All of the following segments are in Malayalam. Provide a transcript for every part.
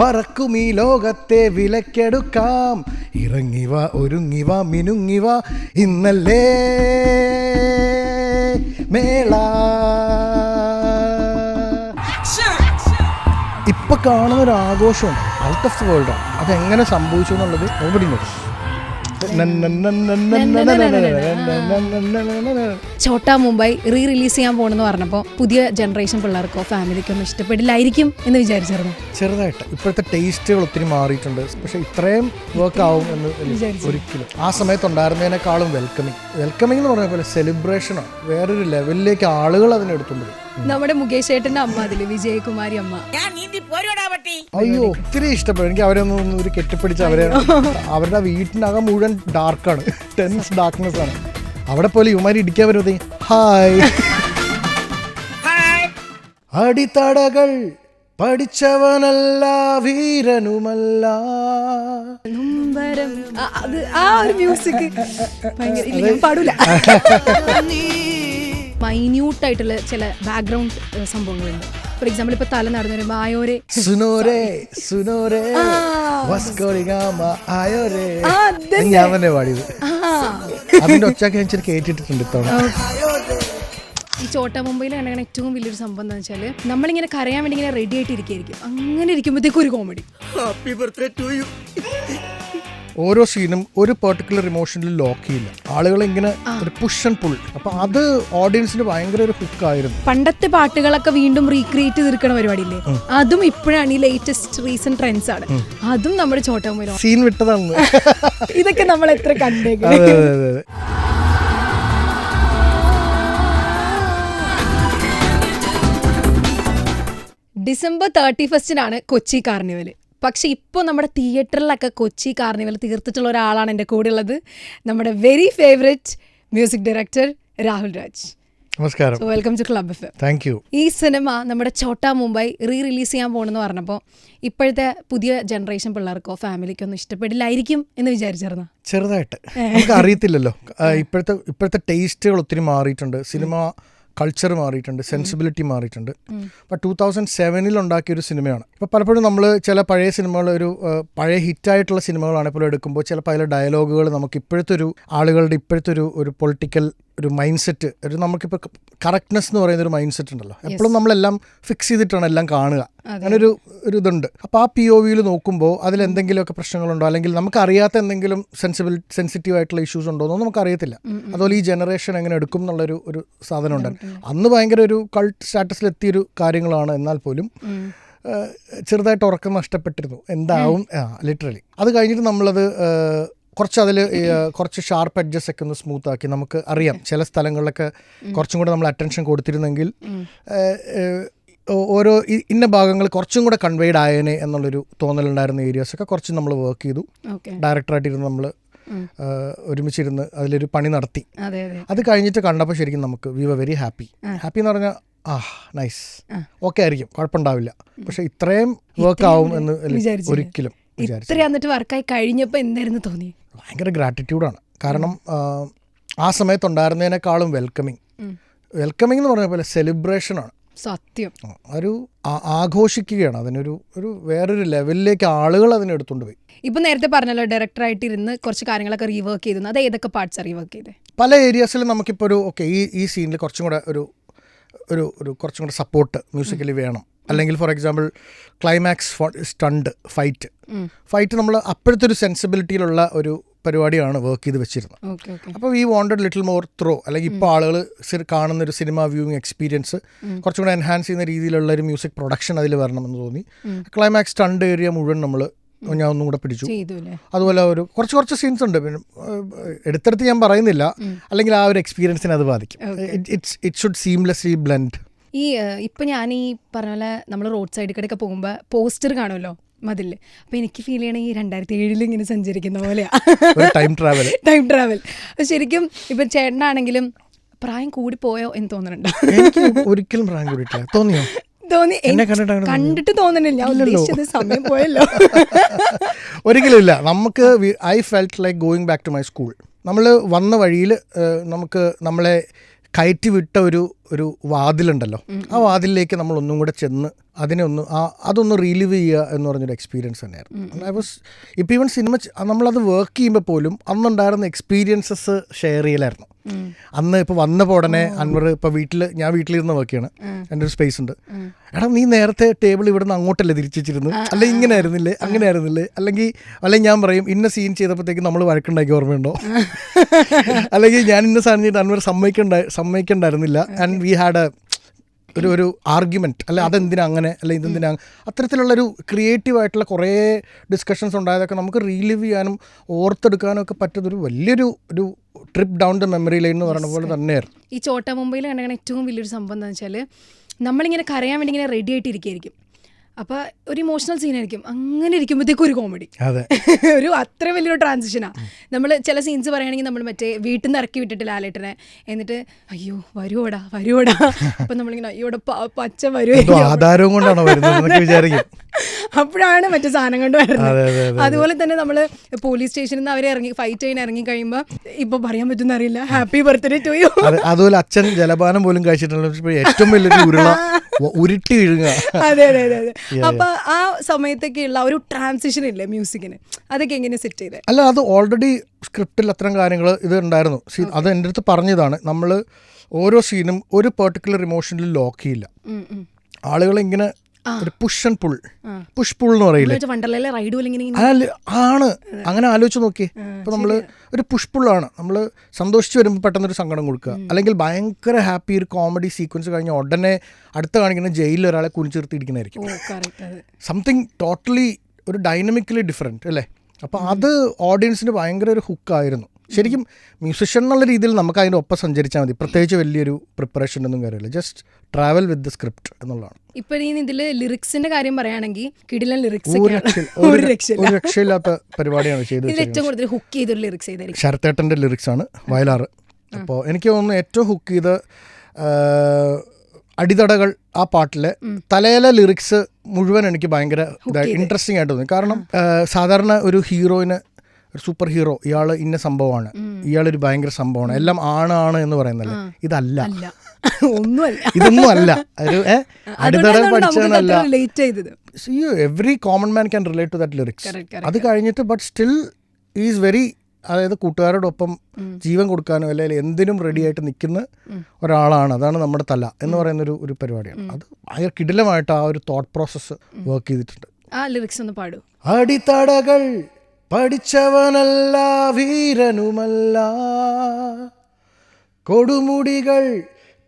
പറക്കും ഈ ലോകത്തെ വിലക്കെടുക്കാം. ഇറങ്ങിവ ഒരുങ്ങിവ മിനുങ്ങിവ ഇന്നല്ലേ മേള. ഇപ്പൊ കാണുന്ന ഒരു ആഘോഷമുണ്ട് ഔട്ട് ഓഫ് ദ വേൾഡ് ആണ്. അതെങ്ങനെ സംഭവിച്ചു എന്നുള്ളത് knows Chhota Mumbai re release ചെയ്യാൻ പോകണമെന്ന് പറഞ്ഞപ്പോൾ പുതിയ ജനറേഷൻ പിള്ളേർക്കോ ഫാമിലിക്കോ ഒന്നും ഇഷ്ടപ്പെടില്ലായിരിക്കും എന്ന് വിചാരിച്ചിരുന്നു ചെറുതായിട്ട്. ഇപ്പോഴത്തെ ടേസ്റ്റുകൾ ഒത്തിരി മാറിയിട്ടുണ്ട്. പക്ഷെ ഇത്രയും വർക്ക് ആവും എന്ന് ഒരിക്കലും. ആ സമയത്ത് ഉണ്ടായിരുന്നതിനേക്കാളും വെൽക്കമിങ് വെൽക്കമിങ് എന്ന് പറഞ്ഞ പോലെ സെലിബ്രേഷനോ വേറൊരു ലെവലിലേക്ക് ആളുകൾ അതിനെടുത്തുകൊണ്ട് നമ്മുടെ മുകേഷ് ഏട്ടന്റെ അമ്മ അതിൽ വിജയകുമാരി അമ്മ. അയ്യോ ഒത്തിരി ഇഷ്ടപ്പെടും എനിക്ക് അവരെ ഒന്ന് ഒരു കെട്ടിപ്പിടിച്ച് അവരെ അവരുടെ വീട്ടിനകം മുഴുവൻ ഡാർക്കാണ് ടെൻസ് ഡാർക്ക്നെസ് ആണ്. അവിടെ പോലെ ഇവമാരി ഇടിക്കാൻ വരുന്നത് ഹായ് അടിത്തടകൾ പഠിച്ചവനല്ല വീരനുമല്ല. അത് ആ ഒരു മ്യൂസിക് ഭയങ്കര ഇല്ല ഞാൻ പാടൂല. മൈന്യൂട്ട് ആയിട്ടുള്ള ചില ബാക്ക്ഗ്രൗണ്ട് സംഭവങ്ങളുണ്ട്. ഫോർ എക്സാമ്പിൾ ഇപ്പൊ തല നടന്നു വരുമ്പോ ആയോരെ. സുനോരെ സുനോരേ. ഞാൻ തന്നെ പാടിയത്. അതിന്റെ ഞാൻ ഇച്ചിരി കേട്ടിട്ടുണ്ട് ഇത്തവണ. ഈ ചോട്ട മുംബൈയിൽ കണ്ടാണ് ഏറ്റവും വലിയൊരു സംഭവം എന്താ വെച്ചാൽ നമ്മളിങ്ങനെ കരയാൻ വേണ്ടി ഇങ്ങനെ റെഡി ആയിട്ട് ഇരിക്കുകയായിരിക്കും അങ്ങനെ ഇരിക്കുമ്പോഴത്തേക്കും ഒരു comedy happy birthday to you ഓരോ സീനും ഒരു പെർട്ടിക്കുലർ ഇമോഷനിൽ ലോക്ക് ചെയ്യില്ല. ആളുകൾ ഇങ്ങനെ ഒരു പുഷ് ആൻഡ് പുൾ അപ്പൊ അത് ഓഡിയൻസിന് ഭയങ്കര ഒരു ഹുക്ക് ആയിരുന്നു. പണ്ടത്തെ പാട്ടുകളൊക്കെ വീണ്ടും റീക്രിയേറ്റ് ചെയ്തിരിക്കണ പരിപാടിയില്ലേ? അതും ഇപ്പോഴാണ് ഈ ലേറ്റസ്റ്റ് റീസെന്റ് ട്രെൻഡ്സ് ആണ്. അതും നമ്മുടെ ചോട്ടം വരും സീൻ വിട്ടതാണ്. ഇതൊക്കെ നമ്മൾ എത്ര കണ്ടേക്കും അതെ അതെ അതെ അതെ. ഡിസംബർ തേർട്ടി ഫസ്റ്റിനാണ് കൊച്ചി കാർണിവൽ പക്ഷെ ഇപ്പോൾ നമ്മുടെ തിയേറ്ററിലൊക്കെ കൊച്ചി കാർണിവൽ തീർത്തിട്ടുള്ള ഒരാളാണ് എന്റെ കൂടെ ഉള്ളത് നമ്മുടെ very favourite music director Rahul Raj. നമസ്കാരം. Welcome to club F thank you ഈ സിനിമ നമ്മുടെ ചോട്ടാ മുംബൈ റീ റിലീസ് ചെയ്യാൻ പോകണമെന്ന് പറഞ്ഞപ്പോൾ ഇപ്പോഴത്തെ പുതിയ ജനറേഷൻ പിള്ളേർക്കോ ഫാമിലിക്കോ ഒന്നും ഇഷ്ടപ്പെടില്ലായിരിക്കും എന്ന് വിചാരിച്ചിരുന്നു ചെറുതായിട്ട്. നമുക്ക് അറിയത്തില്ലല്ലോ ഇപ്പോഴത്തെ ഇപ്പോഴത്തെ ടേസ്റ്റുകൾ ഒത്തിരി മാറിയിട്ടുണ്ട്. സിനിമ കൾച്ചർ മാറിയിട്ടുണ്ട് സെൻസിബിലിറ്റി മാറിയിട്ടുണ്ട്. അപ്പോൾ ടൂ തൗസൻഡ് സെവനിൽ ഉണ്ടാക്കിയ ഒരു സിനിമയാണ്. ഇപ്പോൾ പലപ്പോഴും നമ്മൾ ചില പഴയ സിനിമകൾ ഒരു പഴയ ഹിറ്റായിട്ടുള്ള സിനിമകളാണ് ഇപ്പോൾ എടുക്കുമ്പോൾ ചിലപ്പോൾ അതിലെ ഡയലോഗുകൾ നമുക്ക് ഇപ്പോഴത്തെ ഒരു ആളുകളുടെ ഇപ്പോഴത്തെ ഒരു ഒരു പൊളിറ്റിക്കൽ ഒരു മൈൻഡ് സെറ്റ് ഒരു നമുക്കിപ്പോൾ കറക്റ്റ്നെസ് എന്ന് പറയുന്ന ഒരു മൈൻഡ് സെറ്റ് ഉണ്ടല്ലോ എപ്പോഴും നമ്മളെല്ലാം ഫിക്സ് ചെയ്തിട്ടാണ് എല്ലാം കാണുക. അങ്ങനെ ഒരു ഒരു ഇതുണ്ട്. അപ്പോൾ ആ പി ഒ വിയിൽ നോക്കുമ്പോൾ അതിൽ എന്തെങ്കിലുമൊക്കെ പ്രശ്നങ്ങളുണ്ടോ? അല്ലെങ്കിൽ നമുക്കറിയാത്ത എന്തെങ്കിലും സെൻസിബിൾ സെൻസിറ്റീവ് ആയിട്ടുള്ള ഇഷ്യൂസ് ഉണ്ടോ എന്നൊന്നും നമുക്ക് അറിയത്തില്ല അതുപോലെ ഈ ജനറേഷൻ എങ്ങനെ എടുക്കും എന്നുള്ളൊരു ഒരു സാധനം ഉണ്ട്. അന്ന് ഭയങ്കര ഒരു കൾട്ട് സ്റ്റാറ്റസിലെത്തിയൊരു കാര്യങ്ങളാണ് എന്നാൽ പോലും ചെറുതായിട്ട് ഉറക്കം നഷ്ടപ്പെട്ടിരുന്നു. എന്താവും? ലിറ്ററലി അത് കഴിഞ്ഞിട്ട് നമ്മളത് കുറച്ച് അതിൽ കുറച്ച് ഷാർപ്പ് അഡ്ജസ്റ്റ് ഒക്കെ ഒന്ന് സ്മൂത്ത് ആക്കി നമുക്ക് അറിയാം ചില സ്ഥലങ്ങളിലൊക്കെ കുറച്ചും കൂടെ നമ്മൾ അറ്റൻഷൻ കൊടുത്തിരുന്നെങ്കിൽ ഓരോ ഇന്ന ഭാഗങ്ങൾ കുറച്ചും കൂടെ കൺവേഡ് ആയേനെ എന്നുള്ളൊരു തോന്നലുണ്ടായിരുന്ന ഏരിയാസ് ഒക്കെ കുറച്ച് നമ്മൾ വർക്ക് ചെയ്തു. ഡയറക്ടറായിട്ടിരുന്ന് നമ്മൾ ഒരുമിച്ചിരുന്ന് അതിലൊരു പണി നടത്തി. അതെ കഴിഞ്ഞിട്ട് കണ്ടപ്പോൾ ശരിക്കും നമുക്ക് we were very happy happy എന്ന് പറഞ്ഞാൽ ആ നൈസ് ഓക്കെ ആയിരിക്കും കുഴപ്പമുണ്ടാവില്ല. പക്ഷെ ഇത്രയും വർക്ക് ആവും എന്ന് ഒരിക്കലും ഇത്ര എന്നിട്ട് വർക്കായി കഴിഞ്ഞപ്പോൾ എന്തായിരുന്നു തോന്നി? ഭയങ്കര ഗ്രാറ്റിറ്റ്യൂഡാണ് കാരണം ആ, സമയത്തുണ്ടായിരുന്നതിനേക്കാളും വെൽക്കമിങ് വെൽക്കമിങ് എന്ന് പറഞ്ഞ പോലെ സെലിബ്രേഷനാണ് സത്യം. ഒരു ആഘോഷിക്കുകയാണ്. അതിനൊരു ഒരു വേറൊരു ലെവലിലേക്ക് ആളുകൾ അതിനെടുത്തുകൊണ്ട് പോയി. ഇപ്പൊ നേരത്തെ പറഞ്ഞല്ലോ ഡയറക്ടറായിട്ട് ഇരുന്ന് കുറച്ച് കാര്യങ്ങളൊക്കെ റീവർക്ക് ചെയ്തു. അത് ഏതൊക്കെ പാർട്സ് റീവർക്ക് ചെയ്തേ? പല ഏരിയാസിലും നമുക്കിപ്പോൾ ഒരു ഓക്കെ ഈ ഈ സീനിൽ കുറച്ചും കൂടെ ഒരു ഒരു ഒരു കുറച്ചും കൂടെ സപ്പോർട്ട് മ്യൂസിക്കലി വേണം. അല്ലെങ്കിൽ for example climax stunt fight fight നമ്മൾ അപ്പോഴത്തെ ഒരു സെൻസിബിലിറ്റിയിലുള്ള ഒരു പരിപാടിയാണ് വർക്ക് ചെയ്ത് വെച്ചിരുന്നത്. അപ്പോൾ ഈ വോണ്ടഡ് ലിറ്റിൽ മോർ ത്രോ അല്ലെങ്കിൽ ഇപ്പോൾ ആളുകൾ കാണുന്ന ഒരു സിനിമ വ്യൂവിങ് എക്സ്പീരിയൻസ് കുറച്ചും കൂടെ എൻഹാൻസ് ചെയ്യുന്ന രീതിയിലുള്ള ഒരു മ്യൂസിക് പ്രൊഡക്ഷൻ അതിൽ വരണമെന്ന് തോന്നി. ക്ലൈമാക്സ് സ്റ്റണ്ട് ഏരിയ മുഴുവൻ നമ്മൾ ഞാൻ ഒന്നും കൂടെ പിടിച്ചു. അതുപോലെ ഒരു കുറച്ച് കുറച്ച് സീൻസ് ഉണ്ട്. പിന്നെ എടുത്തെടുത്ത് ഞാൻ പറയുന്നില്ല. അല്ലെങ്കിൽ ആ ഒരു എക്സ്പീരിയൻസിനെ അത് ബാധിക്കും. It's it should seamlessly blend ഈ ഇപ്പം ഞാൻ ഈ പറഞ്ഞ പോലെ നമ്മൾ റോഡ് സൈഡിൽ കൂടെയൊക്കെ പോകുമ്പോൾ പോസ്റ്റർ കാണുമല്ലോ മതിൽ അപ്പൊ എനിക്ക് ഫീൽ ചെയ്യണേ ഈ രണ്ടായിരത്തി ഏഴിൽ ഇങ്ങനെ സഞ്ചരിക്കുന്ന പോലെയാ. ഒരു ടൈം ട്രാവൽ ടൈം ട്രാവൽ ശരിക്കും ഇപ്പൊ ചേട്ടനാണെങ്കിലും പ്രായം കൂടി പോയോ എന്ന് തോന്നുന്നുണ്ടോ ഒരിക്കലും പ്രായം കൂടിയിട്ടില്ല. തോന്നിയോ? തോന്നി. കണ്ടിട്ട് തോന്നണില്ല. ഉദ്ദേശിച്ചത് സമയം പോയല്ലോ. ഒരിക്കലുമില്ല. നമുക്ക് I felt like going back to my school നമ്മൾ വന്ന വഴിയിൽ നമുക്ക് നമ്മളെ കയറ്റി വിട്ട ഒരു ഒരു വാതിലുണ്ടല്ലോ. ആ വാതിലിലേക്ക് നമ്മൾ ഒന്നും കൂടെ ചെന്ന് അതിനെ ഒന്ന് ആ അതൊന്ന് റീലീവ് ചെയ്യുക എന്ന് പറഞ്ഞൊരു എക്സ്പീരിയൻസ് തന്നെയായിരുന്നു. ഐ വാസ് ഇപ്പം ഈവൻ സിനിമ നമ്മളത് വർക്ക് ചെയ്യുമ്പോൾ പോലും അന്നുണ്ടായിരുന്ന എക്സ്പീരിയൻസസ് ഷെയർ ചെയ്യലായിരുന്നു. അന്ന് ഇപ്പോൾ വന്ന ഉടനെ അൻവർ ഇപ്പോൾ വീട്ടിൽ ഞാൻ വീട്ടിലിരുന്ന് വർക്ക് ചെയ്യണം. എന്റെ ഒരു സ്പേസ് ഉണ്ട്. എടാ നീ നേരത്തെ ടേബിൾ ഇവിടെ നിന്ന് അങ്ങോട്ടല്ലേ തിരിച്ചിരുന്നു അല്ലെ ഇങ്ങനെ ആയിരുന്നില്ലേ അങ്ങനെ ആയിരുന്നില്ലേ അല്ലെങ്കിൽ അല്ലെങ്കിൽ ഞാൻ പറയും ഇന്ന സീൻ ചെയ്തപ്പോഴത്തേക്ക് നമ്മൾ വഴക്കുണ്ടാക്കി ഓർമ്മയുണ്ടോ? അല്ലെങ്കിൽ ഞാൻ ഇന്ന സാധനം ചെയ്തിട്ട് അൻവർ സമ്മതിക്കണ്ട സമ്മതിക്കണ്ടായിരുന്നില്ല. ആൻഡ് വി ഹാഡ് എ ഒരു ഒരു ആർഗ്യുമെന്റ് അല്ല അതെന്തിനാ അങ്ങനെ? അല്ല ഇതെന്തിനാ? അത്തരത്തിലുള്ളൊരു ക്രിയേറ്റീവ് ആയിട്ടുള്ള കുറേ ഡിസ്കഷൻസ് ഉണ്ടായതൊക്കെ നമുക്ക് റീലിവ് ചെയ്യാനും ഓർത്തെടുക്കാനും ഒക്കെ പറ്റുന്നൊരു വലിയൊരു ഒരു trip down the memory lane എന്ന് പറയുന്ന പോലെ തന്നെയായിരുന്നു. ഈ ചോട്ട മുംബൈയിൽ കണ്ടാൽ ഏറ്റവും വലിയൊരു സംഭവം എന്താണെന്ന് വെച്ചാൽ നമ്മളിങ്ങനെ കരയാൻ വേണ്ടി ഇങ്ങനെ റെഡി ആയിട്ടിരിക്കുകയായിരിക്കും അപ്പോൾ ഒരു ഇമോഷണൽ സീനായിരിക്കും അങ്ങനെ ഇരിക്കുമ്പോഴത്തേക്കും ഒരു കോമഡി അതെ. ഒരു അത്ര വലിയൊരു ട്രാൻസിഷനാ നമ്മൾ ചില സീൻസ് പറയുകയാണെങ്കിൽ നമ്മൾ മറ്റേ വീട്ടിൽ നിന്ന് ഇറക്കി വിട്ടിട്ട് ലാലേട്ടനെ. എന്നിട്ട് അയ്യോ വരുവോടാ വരുവോടാ. അപ്പൊ നമ്മളിങ്ങനെ അയ്യോടെ പച്ച വരുവോ ആധാരവും കൊണ്ടാണോ വിചാരിക്കും. അപ്പോഴാണ് മറ്റു സാധനം കൊണ്ട് വരുന്നത്. അതെ, അതെ, അതുപോലെ തന്നെ നമ്മൾ പോലീസ് സ്റ്റേഷനിൽ നിന്ന് അവരെ ഇറങ്ങി ഫൈറ്റ് ചെയ്യാൻ ഇറങ്ങി കഴിയുമ്പോൾ ഇപ്പൊ പറയാൻ പറ്റുന്ന അറിയില്ല. ഹാപ്പി ബർത്ത്ഡേ ടു യു അതുപോലെ അച്ഛൻ ജലപാനം പോലും കഴിച്ചിട്ടുള്ള ഏറ്റവും വലിയ ഉരുള. ഉരുട്ടി വീഴുക അതെ അതെ അതെ അതെ. അപ്പൊ ആ സമയത്തൊക്കെയുള്ള ഒരു ട്രാൻസിഷൻ ഇല്ലേ മ്യൂസിക്കിന്? അതൊക്കെ എങ്ങനെ സെറ്റ് ചെയ്തേ? അല്ല അത് ഓൾറെഡി സ്ക്രിപ്റ്റിൽ അത്തരം കാര്യങ്ങൾ ഇത് ഉണ്ടായിരുന്നു. അത് എന്റെ അടുത്ത് പറഞ്ഞതാണ്. നമ്മൾ ഓരോ സീനും ഒരു പെർട്ടിക്കുലർ ഇമോഷനിൽ ലോക്ക് ചെയ്യില്ല. ആളുകൾ ഇങ്ങനെ ഒരു push and pull. Push pull എന്ന് പറയില്ലേ? ആണ്. അങ്ങനെ ആലോചിച്ച് നോക്കി ഇപ്പൊ നമ്മൾ ഒരു പുഷ് പുള്ളാണ് നമ്മൾ സന്തോഷിച്ച് വരുമ്പോൾ പെട്ടെന്ന് ഒരു സങ്കടം കൊടുക്കുക. അല്ലെങ്കിൽ ഭയങ്കര ഹാപ്പി ഒരു കോമഡി സീക്വൻസ് കഴിഞ്ഞ ഉടനെ അടുത്ത കാണിക്കുന്ന ജയിലിൽ ഒരാളെ കറക്റ്റ് അതെ. സംതിങ് ടോട്ടലി ഒരു ഡൈനമിക്കലി ഡിഫറെന്റ് അല്ലേ? അപ്പോൾ അത് ഓഡിയൻസിന് ഭയങ്കര ഒരു ഹുക്കായിരുന്നു ശരിക്കും മ്യൂസിഷ്യൻ എന്നുള്ള രീതിയിൽ നമുക്ക് അതിന്റെ ഒപ്പം സഞ്ചരിച്ചാൽ മതി. പ്രത്യേകിച്ച് വലിയൊരു പ്രിപ്പറേഷൻ ഒന്നും കാര്യമില്ല. Just travel with the script എന്നുള്ളതാണ്. ഇപ്പൊ ഈ ഇതിൽ ലിറിക്സിന്റെ കാര്യം പറയുകയാണെങ്കിൽ കിടിലൻ ലിറിക്സ് ഒരു രക്ഷയില്ല ഒരു ഒരു രക്ഷയില്ല. ഒരു രക്ഷയില്ലാത്ത പരിപാടിയാണ് ചെയ്തത് ഇതിൽ ഏറ്റവും കൂടുതൽ ഹുക്ക് ചെയ്തൊരു ലിറിക്സ് ചെയ്തായിരിക്കും ശരത്തേട്ടന്റെ ലിറിക്സാണ് വയലാറ്. അപ്പോൾ എനിക്ക് തോന്നുന്നു ഏറ്റവും ഹുക്ക് ചെയ്ത അടിതടകൾ ആ പാട്ടിലെ തലയിലെ ലിറിക്സ് മുഴുവൻ എനിക്ക് ഭയങ്കര ഇൻട്രസ്റ്റിംഗ് ആയിട്ട് തോന്നി. കാരണം സാധാരണ ഒരു ഹീറോയിന് ഒരു സൂപ്പർ ഹീറോ ഇയാൾ ഇന്ന സംഭവമാണ്. ഇയാളൊരു ഭയങ്കര സംഭവമാണ്. എല്ലാം ആണ് ആണ് എന്ന് പറയുന്നല്ലേ? ഇതല്ല. ഇതൊന്നും അല്ല ഒരു ഏ, പഠിച്ചതല്ല every common man can relate to that lyrics അത് കഴിഞ്ഞിട്ട് ബട്ട് സ്റ്റിൽ ഈസ് വെരി അതായത് കൂട്ടുകാരോടൊപ്പം ജീവൻ കൊടുക്കാനോ അല്ലെങ്കിൽ എന്തിനും റെഡി ആയിട്ട് നിൽക്കുന്ന ഒരാളാണ്. അതാണ് നമ്മുടെ തല എന്ന് പറയുന്ന ഒരു ഒരു പരിപാടിയാണ്. അത് ഭയങ്കര കിടിലമായിട്ട് ആ ഒരു തോട്ട് പ്രോസസ്സ് വർക്ക് ചെയ്തിട്ടുണ്ട്. ആ ലിറിക്സ് ഒന്ന് പാടൂ. അടിത്തടകൾ പഠിച്ചവനല്ല വീരനുമല്ല. കൊടുമുടികൾ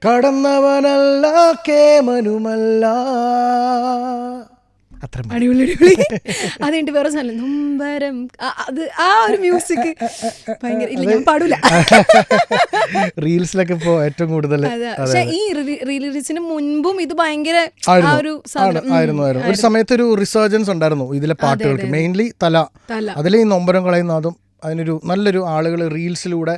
കടന്നവനല്ല കേമനുമല്ല. അത്ര അടിപൊളി അടിപൊളി. അതുകൊണ്ട് വേറെ സ്ഥലം നൊമ്പരം. അത് ആ ഒരു മ്യൂസിക്. ഭയങ്കര ഇല്ല ഞാൻ പാടൂല. റീൽസിലൊക്കെ ഇപ്പോ ഏറ്റവും കൂടുതൽ അതെ. പക്ഷെ ഈ റിലീസിന് മുൻപും ഇത് ഭയങ്കര ആ ഒരു സാധനം. ആയിരുന്നു ആയിരുന്നു. ഒരു സമയത്ത് ഒരു റിസർജൻസ് ഉണ്ടായിരുന്നു ഇതിലെ പാട്ടുകൾക്ക്. മെയിൻലി തല. തല. അതിലെ ഈ നൊമ്പരം കളയുന്നതും അതിനൊരു നല്ലൊരു ആളുകൾ റീൽസിലൂടെ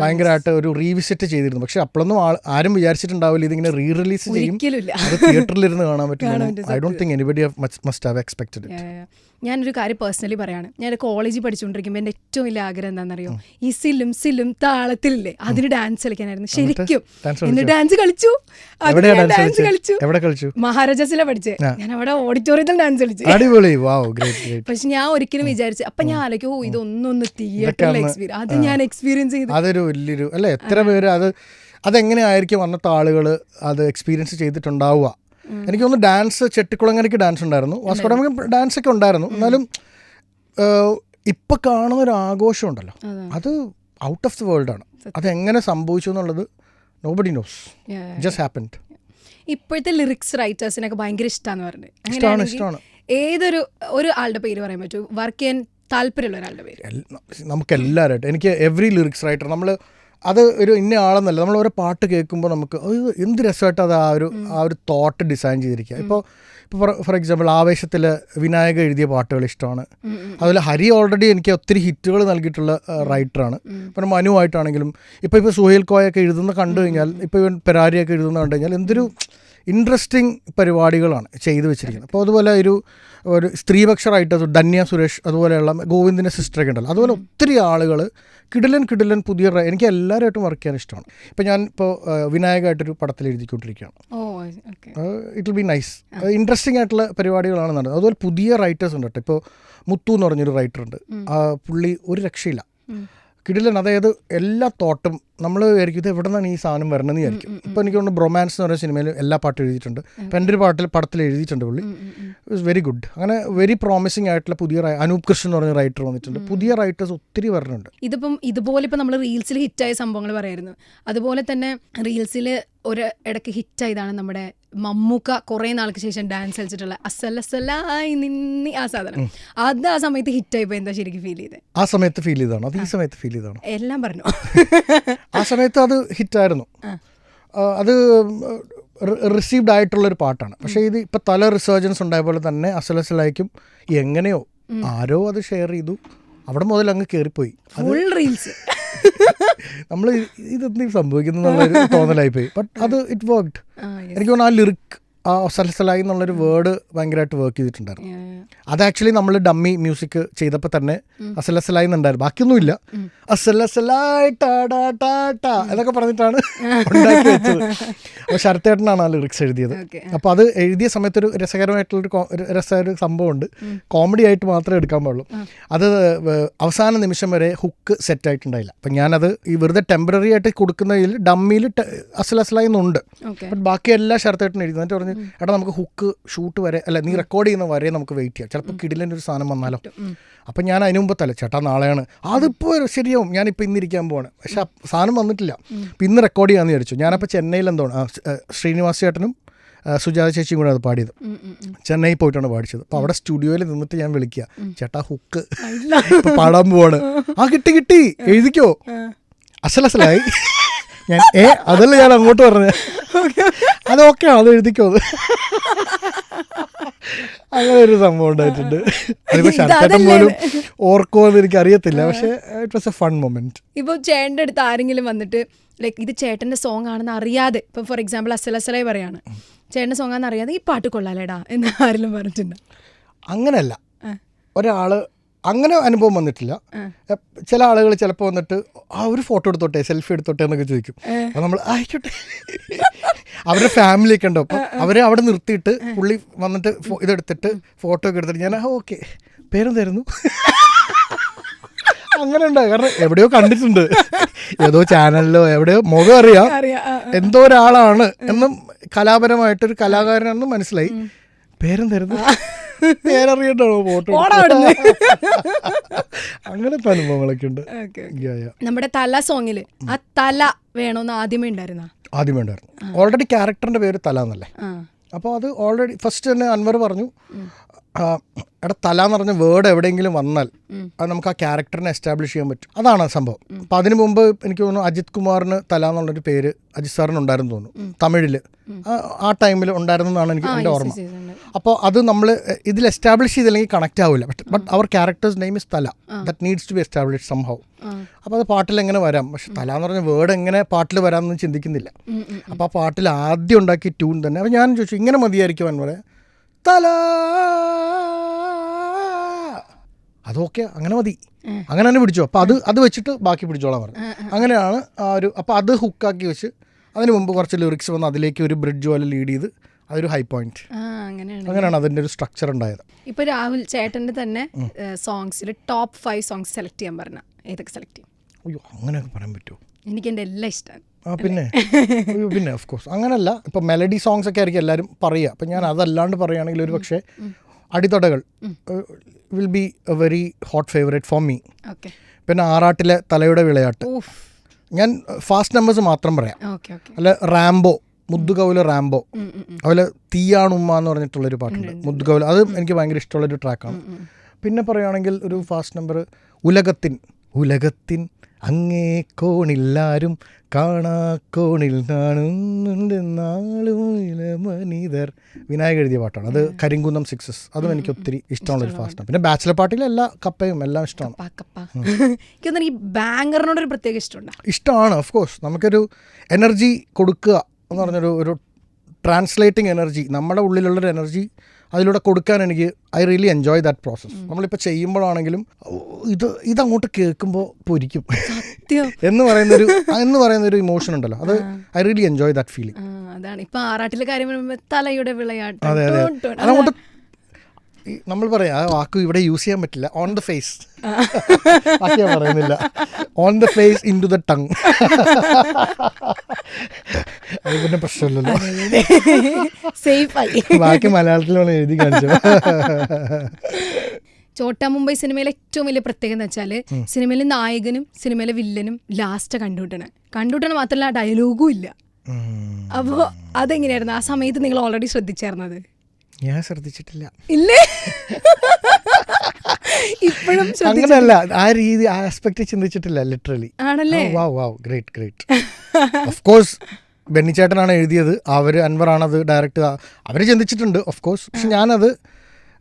ഭയങ്കരമായിട്ട് ഒരു റീവിസിറ്റ് ചെയ്തിരുന്നു. പക്ഷെ അപ്പോഴൊന്നും ആൾ- ആരും വിചാരിച്ചിട്ടുണ്ടാവില്ല ഇതിങ്ങനെ റീ റിലീസ് ചെയ്യും അത് തിയേറ്ററിലിരുന്ന് കാണാൻ പറ്റും. I don't think anybody must have expected yeah. ഞാനൊരു കാര്യം പേഴ്സണലി പറയാണ്. ഞാൻ കോളേജിൽ പഠിച്ചുകൊണ്ടിരിക്കുമ്പോൾ എന്റെ ഏറ്റവും വലിയ ആഗ്രഹം എന്താണെന്നറിയോ? ഈ സിലും സിലും താളത്തിലില്ലേ? അതിന് ഡാൻസ് കളിക്കാനായിരുന്നു. ശരിക്കും. dance ഡാൻസ് കളിച്ചു? ഡാൻസ് കളിച്ചു. മഹാരാജാസിലെ പഠിച്ചേ. ഞാൻ അവിടെ ഓഡിറ്റോറിയത്തിൽ ഡാൻസ് കളിച്ചു. പക്ഷെ ഞാൻ ഒരിക്കലും വിചാരിച്ചു അപ്പൊ ഞാൻ ആലോചിക്കും ഓ ഇതൊന്നൊന്ന് തിയേറ്ററിൽ എക്സ്പീരിയൻസ് അത് ഞാൻ എക്സ്പീരിയൻസ് ചെയ്തു. അതൊരു വലിയൊരു അല്ലേ? എത്ര പേര് അത് അതെങ്ങനെയായിരിക്കും അന്നത്തെ ആളുകൾ അത് എക്സ്പീരിയൻസ് ചെയ്തിട്ടുണ്ടാവുക? എനിക്ക് തോന്നുന്നു ഡാൻസ് ചെട്ടിക്കുളങ്ങരയ്ക്ക് ഡാൻസ് ഉണ്ടായിരുന്നു. വാസ്കോഡമ ഡാൻസ് ഒക്കെ ഉണ്ടായിരുന്നു. എന്നാലും ഇപ്പൊ കാണുന്ന ഒരു ആഘോഷം ഉണ്ടല്ലോ അത് ഔട്ട് ഓഫ് ദി വേൾഡ് ആണ്. അത് എങ്ങനെ സംഭവിച്ചു എന്നുള്ളത് നോബഡി നോസ്. ജസ്റ്റ് ഹാപ്പൻഡ് ഇപ്പോഴത്തെ ലിറിക്സ് റൈറ്റേഴ്സിനൊക്കെ ഭയങ്കര ഇഷ്ടമാന്ന് പറഞ്ഞത് ഇഷ്ടമാണ് ഇഷ്ടമാണ് ഏതൊരു ഒരു ആളുടെ പേര് പറയാൻ പറ്റൂ? വർക്ക് ചെയ്യാൻ താല്പര്യമുള്ള ഒരാളുടെ പേര്. നമുക്ക് എല്ലാവരായിട്ട് എനിക്ക് എവറി ലിറിക്സ് റൈറ്റർ നമ്മൾ അത് ഒരു ഇന്ന ആളെന്നല്ല. നമ്മൾ ഓരോ പാട്ട് കേൾക്കുമ്പോൾ നമുക്ക് എന്ത് രസമായിട്ട് അത് ആ ഒരു ആ ഒരു തോട്ട് ഡിസൈൻ ചെയ്തിരിക്കുക. ഇപ്പോൾ ഇപ്പോൾ ഫോർ എക്സാമ്പിൾ ആവേശത്തിൽ വിനായക എഴുതിയ പാട്ടുകൾ ഇഷ്ടമാണ്. അതുപോലെ ഹരി ഓൾറെഡി എനിക്ക് ഒത്തിരി ഹിറ്റുകൾ നൽകിയിട്ടുള്ള റൈറ്ററാണ് ഇപ്പം മനുവായിട്ടാണെങ്കിലും ഇപ്പോൾ ഇപ്പോൾ സുഹേൽ കോയൊക്കെ എഴുതുന്ന കണ്ടു കഴിഞ്ഞാൽ ഇപ്പോൾ ഇവൻ പെരാരിയൊക്കെ എഴുതുന്ന കണ്ടു കഴിഞ്ഞാൽ എന്തൊരു ഇൻട്രസ്റ്റിംഗ് പരിപാടികളാണ് ചെയ്തു വെച്ചിരിക്കുന്നത്. അപ്പോൾ അതുപോലെ ഒരു ഒരു സ്ത്രീപക്ഷറായിട്ട് അത് ധന്യ സുരേഷ് അതുപോലെയുള്ള ഗോവിന്ദിന്റെ സിസ്റ്ററൊക്കെ ഉണ്ടല്ലോ. അതുപോലെ ഒത്തിരി ആളുകൾ കിടിലൻ കിടിലൻ പുതിയ എനിക്ക് എല്ലാവരുമായിട്ടും വർക്ക് ചെയ്യാൻ ഇഷ്ടമാണ്. ഇപ്പം ഞാൻ ഇപ്പോൾ വിനായകമായിട്ടൊരു പടത്തിൽ എഴുതിക്കൊണ്ടിരിക്കുകയാണ്. It will be nice interesting ആയിട്ടുള്ള പരിപാടികളാണ് നടന്നത്. അതുപോലെ പുതിയ റൈറ്റേഴ്സ് ഉണ്ട് കേട്ടോ. ഇപ്പോൾ മുത്തു എന്ന് പറഞ്ഞൊരു റൈറ്റർ ഉണ്ട്. പുള്ളി ഒരു രക്ഷയില്ല. കിടിലൻ അതായത് എല്ലാ തോട്ടും നമ്മൾ വിചാരിക്കും ഇത് എവിടെ നിന്നാണ് ഈ സാധനം വരണമെന്ന് വിചാരിക്കും. ഇപ്പോൾ എനിക്ക് തോന്നുന്നു ബ്രൊമാൻസ് എന്ന് പറയുന്ന സിനിമയിൽ എല്ലാ പാട്ടും എഴുതിയിട്ടുണ്ട്. ഇപ്പം എന്റെ ഒരു പാട്ടിൽ പടത്തിൽ എഴുതിയിട്ടുണ്ട് പുള്ളി. ഇറ്റ്സ് വെരി ഗുഡ് അങ്ങനെ വെരി പ്രോമിസിങ് ആയിട്ടുള്ള പുതിയ അനൂപ് കൃഷ്ണൻ എന്ന് പറഞ്ഞ റൈറ്റർ വന്നിട്ടുണ്ട്. പുതിയ റൈറ്റേഴ്സ് ഒത്തിരി വരുന്നുണ്ട് ഇതിപ്പം ഇതുപോലെ ഇപ്പം നമ്മൾ റീൽസിൽ ഹിറ്റായ സംഭവങ്ങൾ പറയായിരുന്നു അതുപോലെ തന്നെ റീൽസിൽ ഒരു ഇടയ്ക്ക് ഹിറ്റായതാണ് നമ്മുടെ മമ്മൂക്ക കുറേ നാൾക്ക് ശേഷം ഡാൻസ് കളിച്ചിട്ടുള്ള അസലസലായി നിന്നി ആ സാധനം. അത് ആ സമയത്ത് ഹിറ്റായപ്പോൾ എന്താ ശരിക്കും ഫീൽ ചെയ്തത് ആ സമയത്ത് ഫീൽ ചെയ്താണോ അത് ഈ സമയത്ത് ഫീൽ ചെയ്താണോ എല്ലാം പറഞ്ഞു. ആ സമയത്ത് അത് ഹിറ്റ് ആയിരുന്നു. അത് റിസീവ്ഡ് ആയിട്ടുള്ള ഒരു പാട്ടാണ്. പക്ഷേ ഇത് ഇപ്പം തല റിസർജൻസ് ഉണ്ടായ പോലെ തന്നെ അസലസലായിക്കും എങ്ങനെയോ ആരോ അത് ഷെയർ ചെയ്തു. അവിടെ മുതൽ അങ്ങ് കയറിപ്പോയി ഫുൾ റീൽസ് നമ്മൾ ഇതെന്ത് സംഭവിക്കുന്നു തോന്നലായി പോയി ബട്ട് അത് ഇറ്റ് വർക്ക്ഡ് എനിക്ക് തോന്നുന്നു ആ ലിറിക് ആ അസലസലായി എന്നുള്ളൊരു വേർഡ് ഭയങ്കരമായിട്ട് വർക്ക് ചെയ്തിട്ടുണ്ടായിരുന്നു. അത് ആക്ച്വലി നമ്മൾ ഡമ്മി മ്യൂസിക് ചെയ്തപ്പോൾ തന്നെ അസലസലായി എന്നുണ്ടായിരുന്നു. ബാക്കിയൊന്നുമില്ല. അസലസലായി എന്നൊക്കെ പറഞ്ഞിട്ടാണ് ഉണ്ടാക്കി വെച്ചത്. അപ്പോൾ ശരത്തേട്ടനാണ് ആ ലിറിക്സ് എഴുതിയത്. അപ്പോൾ അത് എഴുതിയ സമയത്തൊരു രസകരമായിട്ടുള്ളൊരു രസകര സംഭവമുണ്ട്. കോമഡി ആയിട്ട് മാത്രമേ എടുക്കാൻ പാടുള്ളൂ. അത് അവസാന നിമിഷം വരെ ഹുക്ക് സെറ്റ് ആയിട്ടുണ്ടായില്ല. അപ്പം ഞാനത് ഈ വെറുതെ ടെമ്പററി ആയിട്ട് കൊടുക്കുന്നതിൽ ഡമ്മിയിൽ അസലസലായി എന്നുണ്ട്. ബട്ട് ബാക്കി എല്ലാ ശരത്തേട്ടനും എഴുതി. എന്നിട്ട് പറഞ്ഞു എടാ നമുക്ക് ഹുക്ക് ഷൂട്ട് വരെ അല്ല നീ റെക്കോർഡ് ചെയ്യുന്ന വരെ നമുക്ക് വെയിറ്റ് ചെയ്യാം. ചിലപ്പോൾ കിടിലന്റെ ഒരു സാധനം വന്നാലോ? അപ്പം ഞാൻ അതിന് മുമ്പ് തല ചേട്ടാ നാളെയാണ്. അതിപ്പോൾ ശരിയാവും. ഞാനിപ്പോൾ ഇന്നിരിക്കാൻ പോവാണ്. പക്ഷെ സാധനം വന്നിട്ടില്ല. അപ്പം ഇന്ന് റെക്കോർഡ് ചെയ്യാമെന്ന് വിചാരിച്ചു. ഞാനപ്പോൾ ചെന്നൈയിൽ എന്തോണ് ശ്രീനിവാസ് ചേട്ടനും സുജാത ചേച്ചിയും കൂടെ അത് പാടിയത്. ചെന്നൈ പോയിട്ടാണ് പാടിച്ചത്. അപ്പോൾ അവിടെ സ്റ്റുഡിയോയിൽ നിന്നിട്ട് ഞാൻ വിളിക്കുക ചേട്ടാ ഹുക്ക് പാടാൻ പോവാണ്. ആ കിട്ടി കിട്ടി. എഴുതിക്കോ. അസലസലായി ഞാൻ ഏ അതല്ല ഞാൻ അങ്ങോട്ട് പറഞ്ഞത് ഓക്കെ അത് എഴുതിക്കോ അത് അങ്ങനെ ഒരു സംഭവം ഉണ്ടായിട്ടുണ്ട്. അതിപ്പോ പോലും ഓർക്കോ എന്ന് എനിക്ക് അറിയത്തില്ല പക്ഷേ it was a fun moment ഇപ്പോൾ ചേട്ടന്റെ അടുത്ത് ആരെങ്കിലും വന്നിട്ട് ലൈക്ക് ഇത് ചേട്ടന്റെ സോങ് ആണെന്ന് അറിയാതെ ഇപ്പം ഫോർ എക്സാമ്പിൾ അസലസലായി പറയാണ് ചേട്ടന്റെ സോങ് ആണെന്ന് അറിയാതെ ഈ പാട്ട് കൊള്ളാലേടാ എന്ന് ആരെങ്കിലും പറഞ്ഞിട്ടുണ്ട്? അങ്ങനല്ല. ഒരാൾ അങ്ങനെ അനുഭവം വന്നിട്ടില്ല. ചില ആളുകൾ ചിലപ്പോൾ വന്നിട്ട് ആ ഒരു ഫോട്ടോ എടുത്തോട്ടെ സെൽഫി എടുത്തോട്ടെ എന്നൊക്കെ ചോദിക്കും. അപ്പോൾ നമ്മൾ ആയിക്കോട്ടെ. അവരുടെ ഫാമിലി ഒക്കെ ഉണ്ടോ. അപ്പം അവരെ അവിടെ നിർത്തിയിട്ട് പുള്ളി വന്നിട്ട് ഇതെടുത്തിട്ട് ഫോട്ടോ ഒക്കെ എടുത്തിട്ട് ഞാൻ ഓക്കെ. പേരെന്തായിരുന്നു? അങ്ങനെ ഉണ്ടായി. കാരണം എവിടെയോ കണ്ടിട്ടുണ്ട്. ഏതോ ചാനലിലോ എവിടെയോ മുഖം അറിയാം. എന്തോ ഒരാളാണ് എന്നും കലാപരമായിട്ടൊരു കലാകാരനാണെന്ന് മനസ്സിലായി. പേരെന്തായിരുന്നു? പേരറിയണ്ടാണോ ഫോട്ടോ. അങ്ങനത്തെ അനുഭവങ്ങളൊക്കെ ഉണ്ട്. നമ്മുടെ തല സോങ്ങിൽ ആ തല വേണമെന്ന് ആദ്യമേ ഉണ്ടായിരുന്ന? ആദ്യമേ ഉണ്ടായിരുന്നു. ഓൾറെഡി ക്യാരക്ടറിന്റെ പേര് തല എന്നല്ലേ? അപ്പോൾ അത് ഓൾറെഡി ഫസ്റ്റ് തന്നെ അൻവർ പറഞ്ഞു എടാ തല എന്ന് പറഞ്ഞ വേർഡ് എവിടെയെങ്കിലും വന്നാൽ അത് നമുക്ക് ആ ക്യാരക്ടറിനെ എസ്റ്റാബ്ലിഷ് ചെയ്യാൻ പറ്റും. അതാണ് ആ സംഭവം അപ്പം അതിനു മുമ്പ് എനിക്ക് തോന്നുന്നു അജിത് കുമാറിന് തല എന്നുള്ളൊരു പേര് അജിത് സാറിന് ഉണ്ടായിരുന്നു തോന്നുന്നു. തമിഴിൽ ആ ടൈമിൽ ഉണ്ടായിരുന്നെന്നാണ് എനിക്ക് എന്റെ ഓർമ്മ. അപ്പോൾ അത് നമ്മൾ ഇതിൽ എസ്റ്റാബ്ലിഷ് ചെയ്തില്ലെങ്കിൽ കണക്റ്റ് ആവില്ല but but our characters name is Thala. That needs to be establish സംഭവം അപ്പോൾ അത് പാട്ടിൽ എങ്ങനെ വരാം? പക്ഷെ തല എന്ന് പറഞ്ഞ വേർഡ് എങ്ങനെ പാട്ടിൽ വരാമെന്ന് ചിന്തിക്കുന്നില്ല. അപ്പോൾ ആ പാട്ടിൽ ആദ്യം ഉണ്ടാക്കിയ ട്യൂൺ തന്നെ. അപ്പോൾ ഞാൻ ചോദിച്ചു ഇങ്ങനെ മതിയായിരിക്കും എന്ന് പറയാം തല. അതൊക്കെ അങ്ങനെ മതി. അങ്ങനെ തന്നെ പിടിച്ചോ. അപ്പോൾ അത് അത് വെച്ചിട്ട് ബാക്കി പിടിച്ചോളാം പറഞ്ഞു. അങ്ങനെയാണ് ആ ഒരു അപ്പോൾ അത് ഹുക്കാക്കി വെച്ച് അതിന് മുമ്പ് കുറച്ച് ലിറിക്സ് വന്ന് അതിലേക്ക് ഒരു ബ്രിഡ്ജ് പോലെ ലീഡ് ചെയ്ത് അതൊരു ഹൈ പോയിന്റ് അങ്ങനെയാണ്. അതിന്റെ ഒരു സ്ട്രക്ചർ ഉണ്ടായത്. ഇപ്പൊ രാഹുൽ ചേട്ടന്റെ തന്നെ സോങ്സിൽ ടോപ്പ് ഫൈവ് സോങ്സ് സെലക്ട് ചെയ്യാൻ പറഞ്ഞ. ഏതൊക്കെ സെലക്ട് ചെയ്യും? അയ്യോ അങ്ങനെയൊക്കെ പറയാൻ പറ്റുമോ? എനിക്ക് എന്റെ എല്ലാം ഇഷ്ടമാണ് ആ പിന്നെ. പിന്നെ ഓഫ് കോഴ്സ് അങ്ങനല്ല. ഇപ്പം മെലഡി സോങ്സ് ഒക്കെ ആയിരിക്കും എല്ലാവരും പറയുക. അപ്പം ഞാൻ അതല്ലാണ്ട് പറയുകയാണെങ്കിൽ ഒരു പക്ഷേ അടിത്തടകൾ will be a very hot favourite for me പിന്നെ ആറാട്ടിലെ തലയുടെ വിളയാട്ട്. ഞാൻ ഫാസ്റ്റ് നമ്പേഴ്സ് മാത്രം പറയാം. അല്ല റാംബോ മുദ്ദുകൗല റാംബോ അതുപോലെ തീയാണുമ്മ എന്ന് പറഞ്ഞിട്ടുള്ളൊരു പാട്ടുണ്ട്. മുദ്ദുകൗല. അത് എനിക്ക് ഭയങ്കര ഇഷ്ടമുള്ളൊരു ട്രാക്കാണ് പിന്നെ പറയുകയാണെങ്കിൽ ഒരു ഫാസ്റ്റ് നമ്പർ ഉലകത്തിൻ. ഉലകത്തിൻ. അങ്ങേ കോണില്ലാരും കാണാക്കോണിൽ കോണിൽ കാണുന്നുണ്ട് നാളും മനിതർ. വിനായക എഴുതിയ പാട്ടാണ്. അത് കരിങ്കുന്നം സിക്സസ്. അതും എനിക്ക് ഒത്തിരി ഇഷ്ടമുള്ളൊരു ഫാസ്റ്റ് പിന്നെ ബാച്ചിലർ പാട്ടിലെ എല്ലാ കപ്പയും എല്ലാം ഇഷ്ടമാണ്. ഈ ബാങ്കറിനോട് ഒരു പ്രത്യേക ഇഷ്ടമുണ്ടോ. ഇഷ്ടമാണ് ഓഫ് കോഴ്സ് നമുക്കൊരു എനർജി കൊടുക്കുക എന്ന് പറഞ്ഞൊരു ഒരു ട്രാൻസ്ലേറ്റിംഗ് എനർജി നമ്മുടെ ഉള്ളിലുള്ളൊരു എനർജി അതിലൂടെ കൊടുക്കാൻ എനിക്ക് I really enjoy that process നമ്മളിപ്പോൾ ചെയ്യുമ്പോഴാണെങ്കിലും ഇത് ഇതങ്ങോട്ട് കേൾക്കുമ്പോൾ പൊരിക്കും. എന്ന് പറയുന്നൊരു എന്ന് പറയുന്നൊരു ഇമോഷൻ ഉണ്ടല്ലോ. അത് I really enjoy that feeling അതാണ്. ഇപ്പൊ ആറാട്ടിലെ കാര്യം തലയുടെ വിളയാട്ടം. അതങ്ങോട്ട് നമ്മൾ പറയാം ആ വാക്ക് ഇവിടെ യൂസ് ചെയ്യാൻ പറ്റില്ല. ഓൺ ദ ഫേസ് ഞാൻ പറയുന്നില്ല. On the face into the tongue അത് പിന്നെ പ്രശ്നമില്ലല്ലോ. സേഫ് ആയി. ബാക്കി മലയാളത്തിലാണ് എഴുതി കാണിച്ചത്. ചോട്ടാ മുംബൈ സിനിമയിലെ ഏറ്റവും വലിയ പ്രത്യേകത എന്ന് വെച്ചാൽ സിനിമയിലെ നായകനും സിനിമയിലെ വില്ലനും ലാസ്റ്റ് കണ്ടുവിട്ടണ കണ്ടുവിട്ടണ മാത്രമല്ല ഡയലോഗും ഇല്ല. അപ്പോൾ അപ്പോ അതെങ്ങനെയായിരുന്നു? ആ സമയത്ത് നിങ്ങൾ ഓൾറെഡി ശ്രദ്ധിച്ചായിരുന്നത്? ഞാൻ ശ്രദ്ധിച്ചിട്ടില്ല. ഇല്ലേ? ഇപ്പോഴും അങ്ങനെയല്ല ആ രീതി ആ ആസ്പെക്ട് ചിന്തിച്ചിട്ടില്ല ലിറ്ററലി ആണല്ലേ? ഗ്രേറ്റ് ഗ്രേറ്റ് ഓഫ് കോഴ്സ് ബെന്നിച്ചേട്ടനാണ് എഴുതിയത്. അവർ അൻവറാണത് ഡയറക്റ്റ് അവർ ചിന്തിച്ചിട്ടുണ്ട് ഓഫ് കോഴ്സ് പക്ഷെ ഞാനത്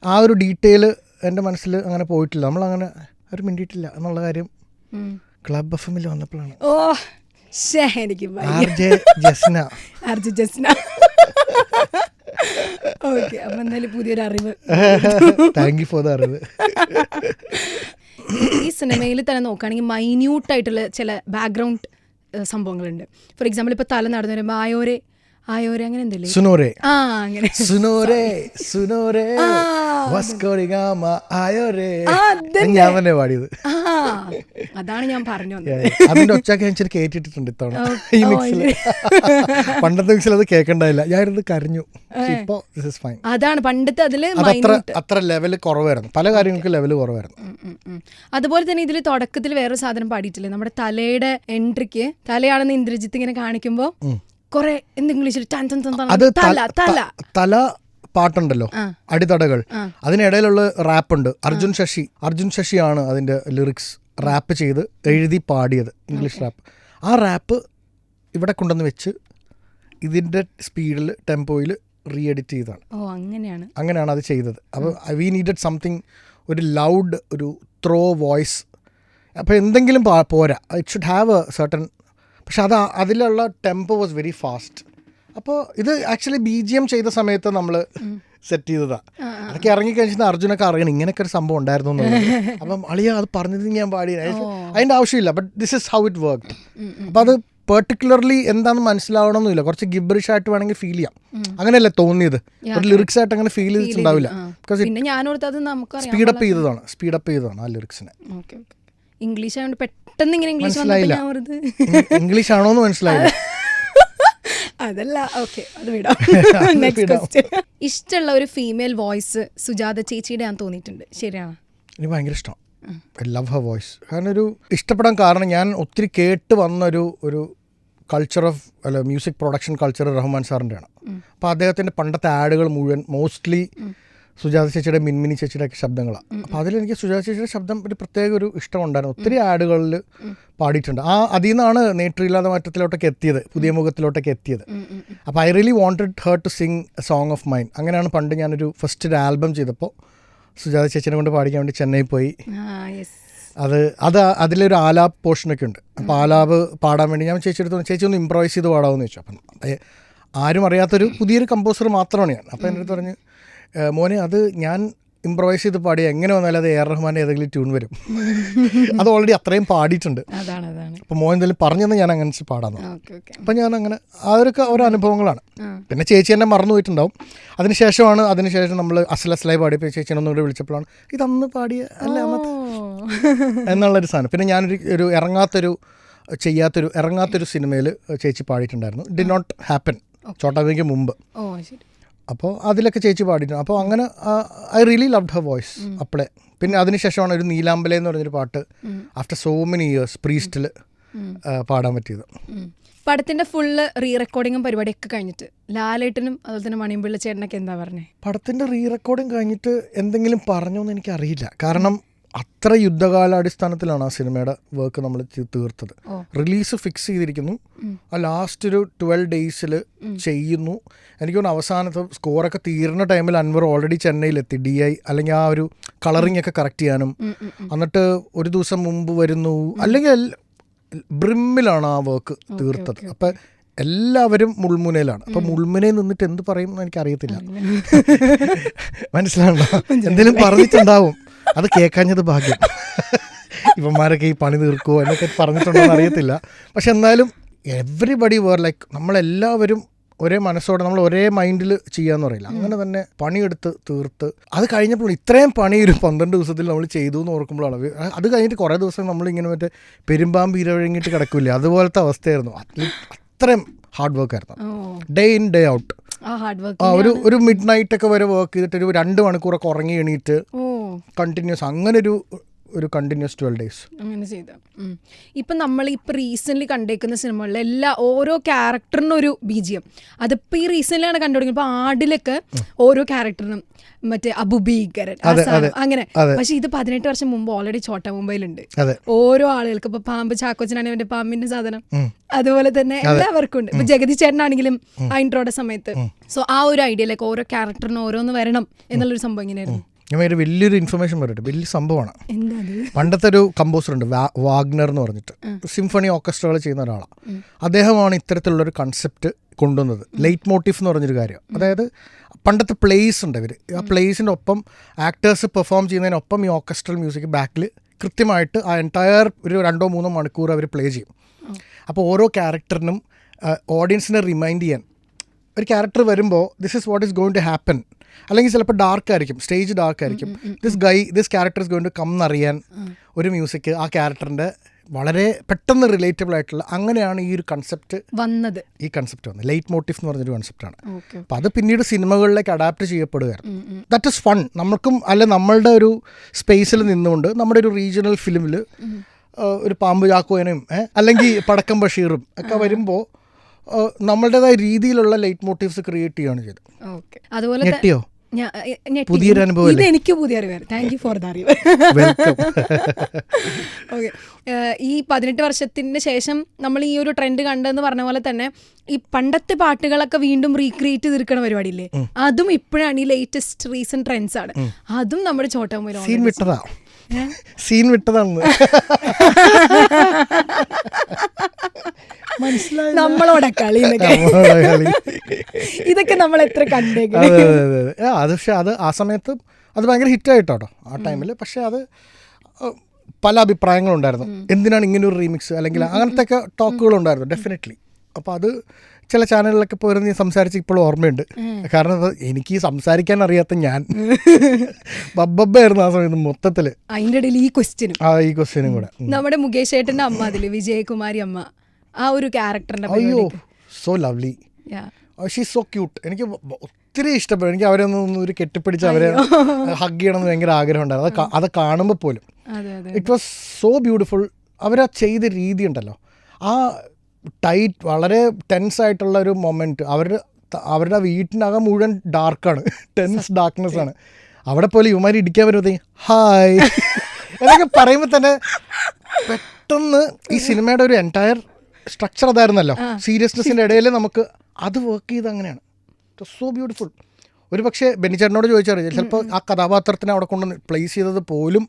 ആ ഒരു ഡീറ്റെയിൽ എന്റെ മനസ്സിൽ അങ്ങനെ പോയിട്ടില്ല. നമ്മളങ്ങനെ അവർ മിണ്ടിയിട്ടില്ല എന്നുള്ള കാര്യം ക്ലബ് എഫ് എമ്മിൽ വന്നപ്പോഴാണ്. ഓ എനിക്ക് ജസ്ന. ജസ്ന. ഓക്കെ അപ്പൊ എന്തായാലും പുതിയൊരു അറിവ്. താങ്ക് യു ഫോർ ദ അറിവ്. ഈ സിനിമയിൽ തന്നെ നോക്കുകയാണെങ്കിൽ മൈന്യൂട്ടായിട്ടുള്ള ചില ബാക്ക്ഗ്രൗണ്ട് സംഭവങ്ങളുണ്ട്. ഫോർ എക്സാമ്പിൾ ഇപ്പൊ തല നടന്നു വരുമ്പോൾ ആയോരെ ആയോരെ അങ്ങനെ എന്തല്ലേ? സുനോരെ. ആ അങ്ങനെ. സുനോരെ സുനോരെ. ആ, വസ്കോടിഗാമ ആയോരെ. ഞാൻ തന്നെ പാടിയത്. അതാണ് ഞാൻ പറഞ്ഞു അതിന്റെ ഒച്ചയൊക്കെ ഞാൻ ഇച്ചിരി കേട്ടിട്ടുണ്ട് ഇത്തവണ ഈ മിക്സിൽ പണ്ടത്തെ മിക്സിൽ അത് കേൾക്കണ്ടായില്ല. ഞാനിരുന്ന് കരഞ്ഞു. ഇപ്പോ ദിസ് ഇസ് ഫൈൻ അതാണ് പണ്ടത്തെ അതിൽ അത്ര അത്ര ലെവൽ കുറവായിരുന്നു. പല കാര്യങ്ങൾക്ക് ലെവൽ കുറവായിരുന്നു. അതുപോലെ തന്നെ ഇതിൽ തുടക്കത്തിൽ വേറൊരു സാധനം പാടിയിട്ടില്ലേ? നമ്മുടെ തലയുടെ എൻട്രിക്ക് തലയാണെന്ന് ഇന്ദ്രജിത്ത് ഇങ്ങനെ കാണിക്കുമ്പോ കൊറേ എന്തെങ്കിലും അത് തല പാട്ടുണ്ടല്ലോ. അടിത്തടകൾ. അതിനിടയിലുള്ള റാപ്പ് ഉണ്ട് അർജുൻ ശശി. അർജുൻ ശശിയാണ് അതിന്റെ ലിറിക്സ് റാപ്പ് ചെയ്ത് എഴുതി പാടിയത് ഇംഗ്ലീഷ് റാപ്പ്. ആ റാപ്പ് ഇവിടെ കൊണ്ടുവന്ന് വെച്ച് ഇതിന്റെ സ്പീഡിൽ ടെമ്പോയിൽ റീ എഡിറ്റ് ചെയ്തതാണ്. ഓ അങ്ങനെയാണ്. അങ്ങനെയാണ് അത് ചെയ്തത്. അപ്പോൾ വി നീഡഡ് സംതിങ് ഒരു ലൗഡ് ഒരു ത്രോ വോയിസ് അപ്പോൾ എന്തെങ്കിലും പോരാ. It should have a certain പക്ഷെ അത് അതിലുള്ള ടെമ്പോ വാസ് വെരി ഫാസ്റ്റ് അപ്പോൾ ഇത് ആക്ച്വലി ബി ജി എം ചെയ്ത സമയത്ത് നമ്മൾ സെറ്റ് ചെയ്തതാ. അതൊക്കെ ഇറങ്ങിക്കഴിഞ്ഞാൽ അർജുനൊക്കെ അറിയണം ഇങ്ങനെയൊക്കെ ഒരു സംഭവം ഉണ്ടായിരുന്നു എന്നുള്ളത് അപ്പം അളിയ അത് പറഞ്ഞത് ഞാൻ പാടി അതിന്റെ ആവശ്യമില്ല but this is how it work അപ്പം അത് പെർട്ടിക്കുലർലി എന്താണെന്ന് മനസ്സിലാവണമെന്നില്ല. കുറച്ച് ഗിബറിഷ് ആയിട്ട് വേണമെങ്കിൽ ഫീൽ ചെയ്യാം. അങ്ങനെയല്ലേ തോന്നിയത്? ഒരു ലിറിക്സ് ആയിട്ട് അങ്ങനെ ഫീൽ ചെയ്തിട്ടുണ്ടാവില്ല. ബിക്കോസ് സ്പീഡപ്പ് ചെയ്തതാണ് സ്പീഡപ്പ് ചെയ്തതാണ് ആ ലിറിക്സിനെ ഇംഗ്ലീഷ് ആയതുകൊണ്ട് പെട്ടെന്ന് ഇങ്ങനെ ഇംഗ്ലീഷ് മനസ്സിലായില്ല. ഇംഗ്ലീഷ് ആണോ എന്ന് മനസ്സിലായില്ല. അതല്ല ഓക്കെ അത് വിടാം. നെക്സ്റ്റ്. ക്വസ്റ്റ്യൻ ഇഷ്ടമുള്ള ഒരു ഫീമെയിൽ വോയിസ് സുജാത ചേച്ചിയുടെ ഞാൻ തോന്നിയിട്ടുണ്ട്. ശരിയാണ്? എനിക്ക് ഭയങ്കര ഇഷ്ടം. ഐ ലവ് ഹർ വോയിസ് കാരണം ഒരു ഇഷ്ടപ്പെടാൻ കാരണം ഞാൻ ഒത്തിരി കേട്ട് വന്നൊരു ഒരു കൾച്ചർ ഓഫ് അല്ല മ്യൂസിക് പ്രൊഡക്ഷൻ കൾച്ചർ റഹ്മാൻ സാറിന്റെയാണ് അപ്പോൾ അദ്ദേഹത്തിന്റെ പണ്ടത്തെ ആഡുകൾ മുഴുവൻ മോസ്റ്റ്ലി സുജാത ചേച്ചിയുടെ മിൻമിനി ചേച്ചിയുടെ ഒക്കെ ശബ്ദങ്ങളാണ് അപ്പോൾ അതിലെനിക്ക് സുജാത ചേച്ചിയുടെ ശബ്ദം ഒരു പ്രത്യേക ഒരു ഇഷ്ടം ഉണ്ടായിരുന്നു ഒത്തിരി ആഡുകളിൽ പാടിയിട്ടുണ്ട്. ആ അതിൽ നിന്നാണ് നേട്രില്ലാതെ മാറ്റത്തിലോട്ടൊക്കെ എത്തിയത്. പുതിയ മുഖത്തിലോട്ടൊക്കെ എത്തിയത്. അപ്പോൾ I really wanted her to sing a song of mind അങ്ങനെയാണ് പണ്ട് ഞാനൊരു ഫസ്റ്റ് ഒരു ആൽബം ചെയ്തപ്പോൾ സുജാത ചേച്ചിനെ കൊണ്ട് പാടിക്കാൻ വേണ്ടി ചെന്നൈ പോയി. അത് അത് അതിലൊരു ആലാപ് പോർഷനൊക്കെ ഉണ്ട് അപ്പോൾ ആലാപ് പാടാൻ വേണ്ടി ഞാൻ ചേച്ചി എടുത്ത് ചേച്ചി ഒന്ന് ഇമ്പ്രോവൈസ് ചെയ്ത് പാടാമെന്ന് ചോദിച്ചു. അപ്പം ആരും അറിയാത്തൊരു പുതിയൊരു കമ്പോസർ മാത്രമാണ് ഞാൻ. അപ്പോൾ എന്റെ അടുത്ത് പറഞ്ഞ് "ഏ, മോനെ അത് ഞാൻ ഇമ്പ്രവൈസ് ചെയ്ത് പാടി എങ്ങനെ വന്നാലും അത് എ ആർ റഹ്മാന്റെ ഏതെങ്കിലും ട്യൂൺ വരും. അത് ഓൾറെഡി അത്രയും പാടിയിട്ടുണ്ട്. അപ്പോൾ മോൻ എന്തെങ്കിലും പറഞ്ഞെന്ന് ഞാൻ അങ്ങനെ പാടാന്ന് അപ്പം ഞാൻ അങ്ങനെ അതൊക്കെ ഓരോ അനുഭവങ്ങളാണ്. പിന്നെ ചേച്ചി എന്നെ മറന്നു പോയിട്ടുണ്ടാവും. അതിനുശേഷമാണ് അതിനുശേഷം നമ്മൾ അസൽ അസലായി പാടിയപ്പോൾ ചേച്ചിനെ ഒന്നുകൂടി വിളിച്ചപ്പോഴാണ് ഇതന്ന് പാടിയ അല്ല അന്നത്തെ എന്നുള്ളൊരു സാധനം. പിന്നെ ഞാനൊരു ഒരു ഇറങ്ങാത്തൊരു ചെയ്യാത്തൊരു ഇറങ്ങാത്തൊരു സിനിമയിൽ ചേച്ചി പാടിയിട്ടുണ്ടായിരുന്നു. ഡി നോട്ട് ഹാപ്പൻ ചോട്ടാവിക്ക് മുമ്പ്. ഓ ശരി. അപ്പോൾ അതിലൊക്കെ ചേച്ചി പാടിയിട്ടുണ്ട്. അപ്പോൾ അങ്ങനെ I really love her voice അപ്പോളെ. പിന്നെ അതിനുശേഷമാണ് ഒരു നീലാമ്പല എന്ന് പറഞ്ഞൊരു പാട്ട് ആഫ്റ്റർ സോ മെനി ഇയേഴ്സ് പ്രീസ്റ്റിൽ പാടാൻ പറ്റിയത്. പടത്തിന്റെ ഫുള്ള് റീ റെക്കോർഡിങ്ങും പരിപാടിയൊക്കെ കഴിഞ്ഞിട്ട് ലാലേട്ടനും അതുപോലെ തന്നെ മണിയും ചേട്ടനൊക്കെ എന്താ പറഞ്ഞേ? പടത്തിന്റെ റീ റെക്കോർഡിങ് കഴിഞ്ഞിട്ട് എന്തെങ്കിലും പറഞ്ഞോ എന്ന് എനിക്കറിയില്ല. കാരണം അത്ര യുദ്ധകാലാടിസ്ഥാനത്തിലാണ് ആ സിനിമയുടെ വർക്ക് നമ്മൾ തീർത്തത്. റിലീസ് ഫിക്സ് ചെയ്തിരിക്കുന്നു. ആ ലാസ്റ്റ് ഒരു ട്വൽവ് ഡേയ്സിൽ ചെയ്യുന്നു. എനിക്ക് തോന്നുന്നു അവസാനത്തെ സ്കോറൊക്കെ തീരുന്ന ടൈമിൽ അൻവർ ഓൾറെഡി ചെന്നൈയിലെത്തി. ഡി ഐ അല്ലെങ്കിൽ ആ ഒരു കളറിംഗ് ഒക്കെ കറക്റ്റ് ചെയ്യാനും. എന്നിട്ട് ഒരു ദിവസം മുമ്പ് വരുന്നു. അല്ലെങ്കിൽ ബ്രിമ്മിലാണ് ആ വർക്ക് തീർത്തത്. അപ്പം എല്ലാവരും മുൾമുനയിലാണ്. അപ്പൊ മുൾമുനയിൽ നിന്നിട്ട് എന്ത് പറയും എന്ന് എനിക്ക് അറിയത്തില്ല മനസ്സിലാണോ എന്തെങ്കിലും പറഞ്ഞിട്ടുണ്ടാവും. അത് കേൾക്കാഞ്ഞത് ഭാഗ്യം. ഇവന്മാരൊക്കെ ഈ പണി തീർക്കുമോ എന്നൊക്കെ പറഞ്ഞിട്ടുണ്ടോ എന്ന് അറിയത്തില്ല. പക്ഷെ എന്നാലും എവറിബഡി വേർ ലൈക്ക് നമ്മളെല്ലാവരും ഒരേ മനസ്സോടെ നമ്മൾ ഒരേ മൈൻഡിൽ ചെയ്യാന്ന് പറയില്ല. അങ്ങനെ തന്നെ പണിയെടുത്ത് തീർത്ത് അത് കഴിഞ്ഞപ്പോൾ ഇത്രയും പണി ഒരു പന്ത്രണ്ട് ദിവസത്തിൽ നമ്മൾ ചെയ്തു എന്ന് ഓർക്കുമ്പോൾ അളവ് അത് കഴിഞ്ഞിട്ട് കുറേ ദിവസം നമ്മളിങ്ങനെ മറ്റേ പെരുമ്പാമ്പ് ഇരവഴങ്ങിയിട്ട് കിടക്കില്ലേ? അതുപോലത്തെ അവസ്ഥയായിരുന്നു. അത്രയും ഹാർഡ് വർക്ക് ആയിരുന്നു. ഡേ ഇൻ ഡേ ഔട്ട് ആ ഒരു ഒരു മിഡ് നൈറ്റ് ഒക്കെ വരെ വർക്ക് ചെയ്തിട്ട് ഒരു രണ്ട് മണിക്കൂറൊക്കെ ഉറങ്ങി എണീറ്റ് കണ്ടിന്യൂസ് അങ്ങനെ ഒരു ഒരു കണ്ടിന്യൂസ് ട്വൽവ് ഡേയ്സ് അങ്ങനെ ചെയ്ത. ഇപ്പം നമ്മൾ ഇപ്പം റീസെന്റ്ലി കണ്ടേക്കുന്ന സിനിമകളിൽ എല്ലാ ഓരോ ക്യാരക്ടറിനും ഒരു ബീജിയം. അതിപ്പോൾ ഈ റീസെന്റ്ലിയാണ് കണ്ടു തുടങ്ങിയത് ഇപ്പോൾ ആടിലൊക്കെ ഓരോ ക്യാരക്ടറിനും മറ്റേ അബുബീകരൻ അങ്ങനെ. പക്ഷെ ഇത് പതിനെട്ട് വർഷം മുമ്പ് ഓൾറെഡി ചോട്ട മുംബൈയിലുണ്ട്. ഓരോ ആളുകൾക്ക് ഇപ്പൊ പാമ്പ് ചാക്കോച്ചനാണ് അവന്റെ പാമ്പിന്റെ സാധനം. അതുപോലെ തന്നെ എല്ലാവർക്കും ഉണ്ട്. ഇപ്പൊ ജഗതി ചേട്ടനാണെങ്കിലും ആ ഇൻട്രോയുടെ സമയത്ത്. സോ ആ ഒരു ഐഡിയയിലേക്ക് ഓരോ ക്യാരക്ടറിനും ഓരോന്ന് വരണം എന്നുള്ളൊരു സംഭവം ഇങ്ങനെയായിരുന്നു. ഞാൻ ഒരു വലിയൊരു ഇൻഫർമേഷൻ പറയട്ടെ വലിയ സംഭവമാണ്. പണ്ടത്തെ ഒരു കമ്പോസർ ഉണ്ട് വാഗ്നർ എന്ന് പറഞ്ഞിട്ട്. സിംഫണി ഓർക്കസ്ട്രകൾ ചെയ്യുന്ന ഒരാളാണ് അദ്ദേഹമാണ് ഇത്തരത്തിലുള്ളൊരു കൺസെപ്റ്റ് കൊണ്ടുവന്നത്. ലൈറ്റ് മോട്ടീഫ് എന്ന് പറഞ്ഞൊരു കാര്യം. അതായത് പണ്ടത്തെ പ്ലേസ് ഉണ്ട് ഇവർ ആ പ്ലേസിന്റെ ഒപ്പം ആക്ടേഴ്സ് പെർഫോം ചെയ്യുന്നതിനൊപ്പം ഈ ഓർക്കസ്ട്രൽ മ്യൂസിക് ബാക്കിൽ കൃത്യമായിട്ട് ആ എന്റയർ ഒരു രണ്ടോ മൂന്നോ മണിക്കൂർ അവർ പ്ലേ ചെയ്യും. അപ്പോൾ ഓരോ ക്യാരക്ടറിനും ഓഡിയൻസിനെ റിമൈൻഡ് ചെയ്യാൻ. ഒരു ക്യാരക്ടർ വരുമ്പോൾ this is what is going to happen അല്ലെങ്കിൽ ചിലപ്പോൾ ഡാർക്ക് ആയിരിക്കും സ്റ്റേജ് ഡാർക്ക് ആയിരിക്കും. This guy this character is going to come എന്നറിയാൻ ഒരു മ്യൂസിക് ആ ക്യാരക്ടറിന്റെ വളരെ പെട്ടെന്ന് റിലേറ്റബിൾ ആയിട്ടുള്ള അങ്ങനെയാണ് ഈ ഒരു കൺസെപ്റ്റ് വന്നത്. ഈ കൺസെപ്റ്റ് വന്നത്. ലൈറ്റ് മോട്ടീവ് എന്ന് പറഞ്ഞൊരു കൺസെപ്റ്റാണ് ആണ്. അപ്പോൾ അത് പിന്നീട് സിനിമകളിലേക്ക് അഡാപ്റ്റ് ചെയ്യപ്പെടുകയായിരുന്നു ദാറ്റ് ഇസ് ഫൺ നമ്മൾക്കും അല്ല നമ്മളുടെ ഒരു സ്പേസിൽ നിന്നുകൊണ്ട് നമ്മുടെ ഒരു റീജിയണൽ ഫിലിമിൽ ഒരു പാമ്പ് ചാക്കോയനും അല്ലെങ്കിൽ പടക്കം ബഷീറും ഒക്കെ വരുമ്പോൾ നമ്മളുടേതായ രീതിയിലുള്ള ലൈറ്റ് മോട്ടീവ്സ് ക്രിയേറ്റ് ചെയ്യുകയാണ് ചെയ്തത്. അതുപോലെ ഞെട്ടിയോ. പുതിയൊരു അനുഭവം ഇത് എനിക്ക് പുതിയ അറിവായിരുന്നു താങ്ക് യു ഫോർ ദ അറിവ്. ഓക്കെ ഈ പതിനെട്ട് വർഷത്തിന് ശേഷം നമ്മൾ ഈ ഒരു ട്രെൻഡ് കണ്ടെന്ന് പറഞ്ഞ പോലെ തന്നെ ഈ പണ്ടത്തെ പാട്ടുകളൊക്കെ വീണ്ടും റീക്രിയേറ്റ് തീർക്കണ പരിപാടിയില്ലേ? അതും ഇപ്പോഴാണ് ഈ ലേറ്റസ്റ്റ് റീസെന്റ് ട്രെൻഡ്സ് ആണ്. അതും നമ്മുടെ ചോട്ടാമൂല സീൻ വിട്ടതാണ് മനസ്സിലായി? നമ്മളോടെ കളി ഇതൊക്കെ നമ്മൾ എത്ര കണ്ടേ അതെ പക്ഷെ അത് ആ സമയത്ത് അത് ഭയങ്കര ഹിറ്റായിട്ടോ ആ ടൈമിൽ പക്ഷെ അത് പല അഭിപ്രായങ്ങളുണ്ടായിരുന്നു. എന്തിനാണ് ഇങ്ങനെ ഒരു റീമിക്സ് അല്ലെങ്കിൽ അങ്ങനത്തെ ഒക്കെ ടോക്കുകളുണ്ടായിരുന്നു ഡെഫിനറ്റ്ലി അപ്പോൾ അത് ചില ചാനലിലൊക്കെ പോയിരുന്ന് സംസാരിച്ച് ഇപ്പോഴും ഓർമ്മയുണ്ട്. കാരണം എനിക്ക് സംസാരിക്കാൻ അറിയാത്ത ഞാൻ. ബബ്ബായിരുന്നു ആ സമയത്ത് മൊത്തത്തിൽ അതിന്റെ ഇടയിൽ ഈ ക്വസ്റ്റ്യനും ആ ഈ ക്വസ്റ്റ്യനും കൂടെ. നമ്മുടെ മുകേഷ് ഏട്ടന്റെ അമ്മ അതിൽ വിജയകുമാരി അമ്മ. ആ ഒരു ക്യാരക്ടറിന്റെ അയ്യോ so lovely. She so cute എനിക്ക് ഒത്തിരി ഇഷ്ടപ്പെടും എനിക്ക് അവരെ ഒന്ന് ഒരു കെട്ടിപ്പിടിച്ച് അവരെ ഹഗ് ചെയ്യണം എന്ന് ഭയങ്കര ആഗ്രഹം ഉണ്ടായിരുന്നു. അത് അത് കാണുമ്പോൾ പോലും. ഇറ്റ് വാസ് സോ ബ്യൂട്ടിഫുൾ അവരാ ചെയ്ത രീതി ഉണ്ടല്ലോ. ആ ടൈറ്റ് വളരെ ടെൻസ് ആയിട്ടുള്ള ഒരു മൊമെന്റ് അവരുടെ അവരുടെ വീട്ടിനകം മുഴുവൻ ഡാർക്കാണ് ടെൻസ് ഡാർക്ക്നെസ് ആണ്. അവിടെ പോലെ ഇവന്മാർ ഇടിക്കാൻ വരുമ്പോഴത്തേക്ക് ഹായ് എന്നൊക്കെ പറയുമ്പോൾ തന്നെ പെട്ടെന്ന് ഈ സിനിമയുടെ ഒരു എന്റയർ സ്ട്രക്ചർ അതായിരുന്നല്ലോ. സീരിയസ്നെസ്സിന്റെ ഇടയിൽ നമുക്ക് അത് വർക്ക് ചെയ്ത് അങ്ങനെയാണ്. സോ ബ്യൂട്ടിഫുൾ ഒരു പക്ഷേ ബെനിച്ചേട്ടനോട് ചോദിച്ചറിയാം ചിലപ്പോൾ ആ കഥാപാത്രത്തിനെ അവിടെ കൊണ്ട് പ്ലേസ് ചെയ്തത് പോലും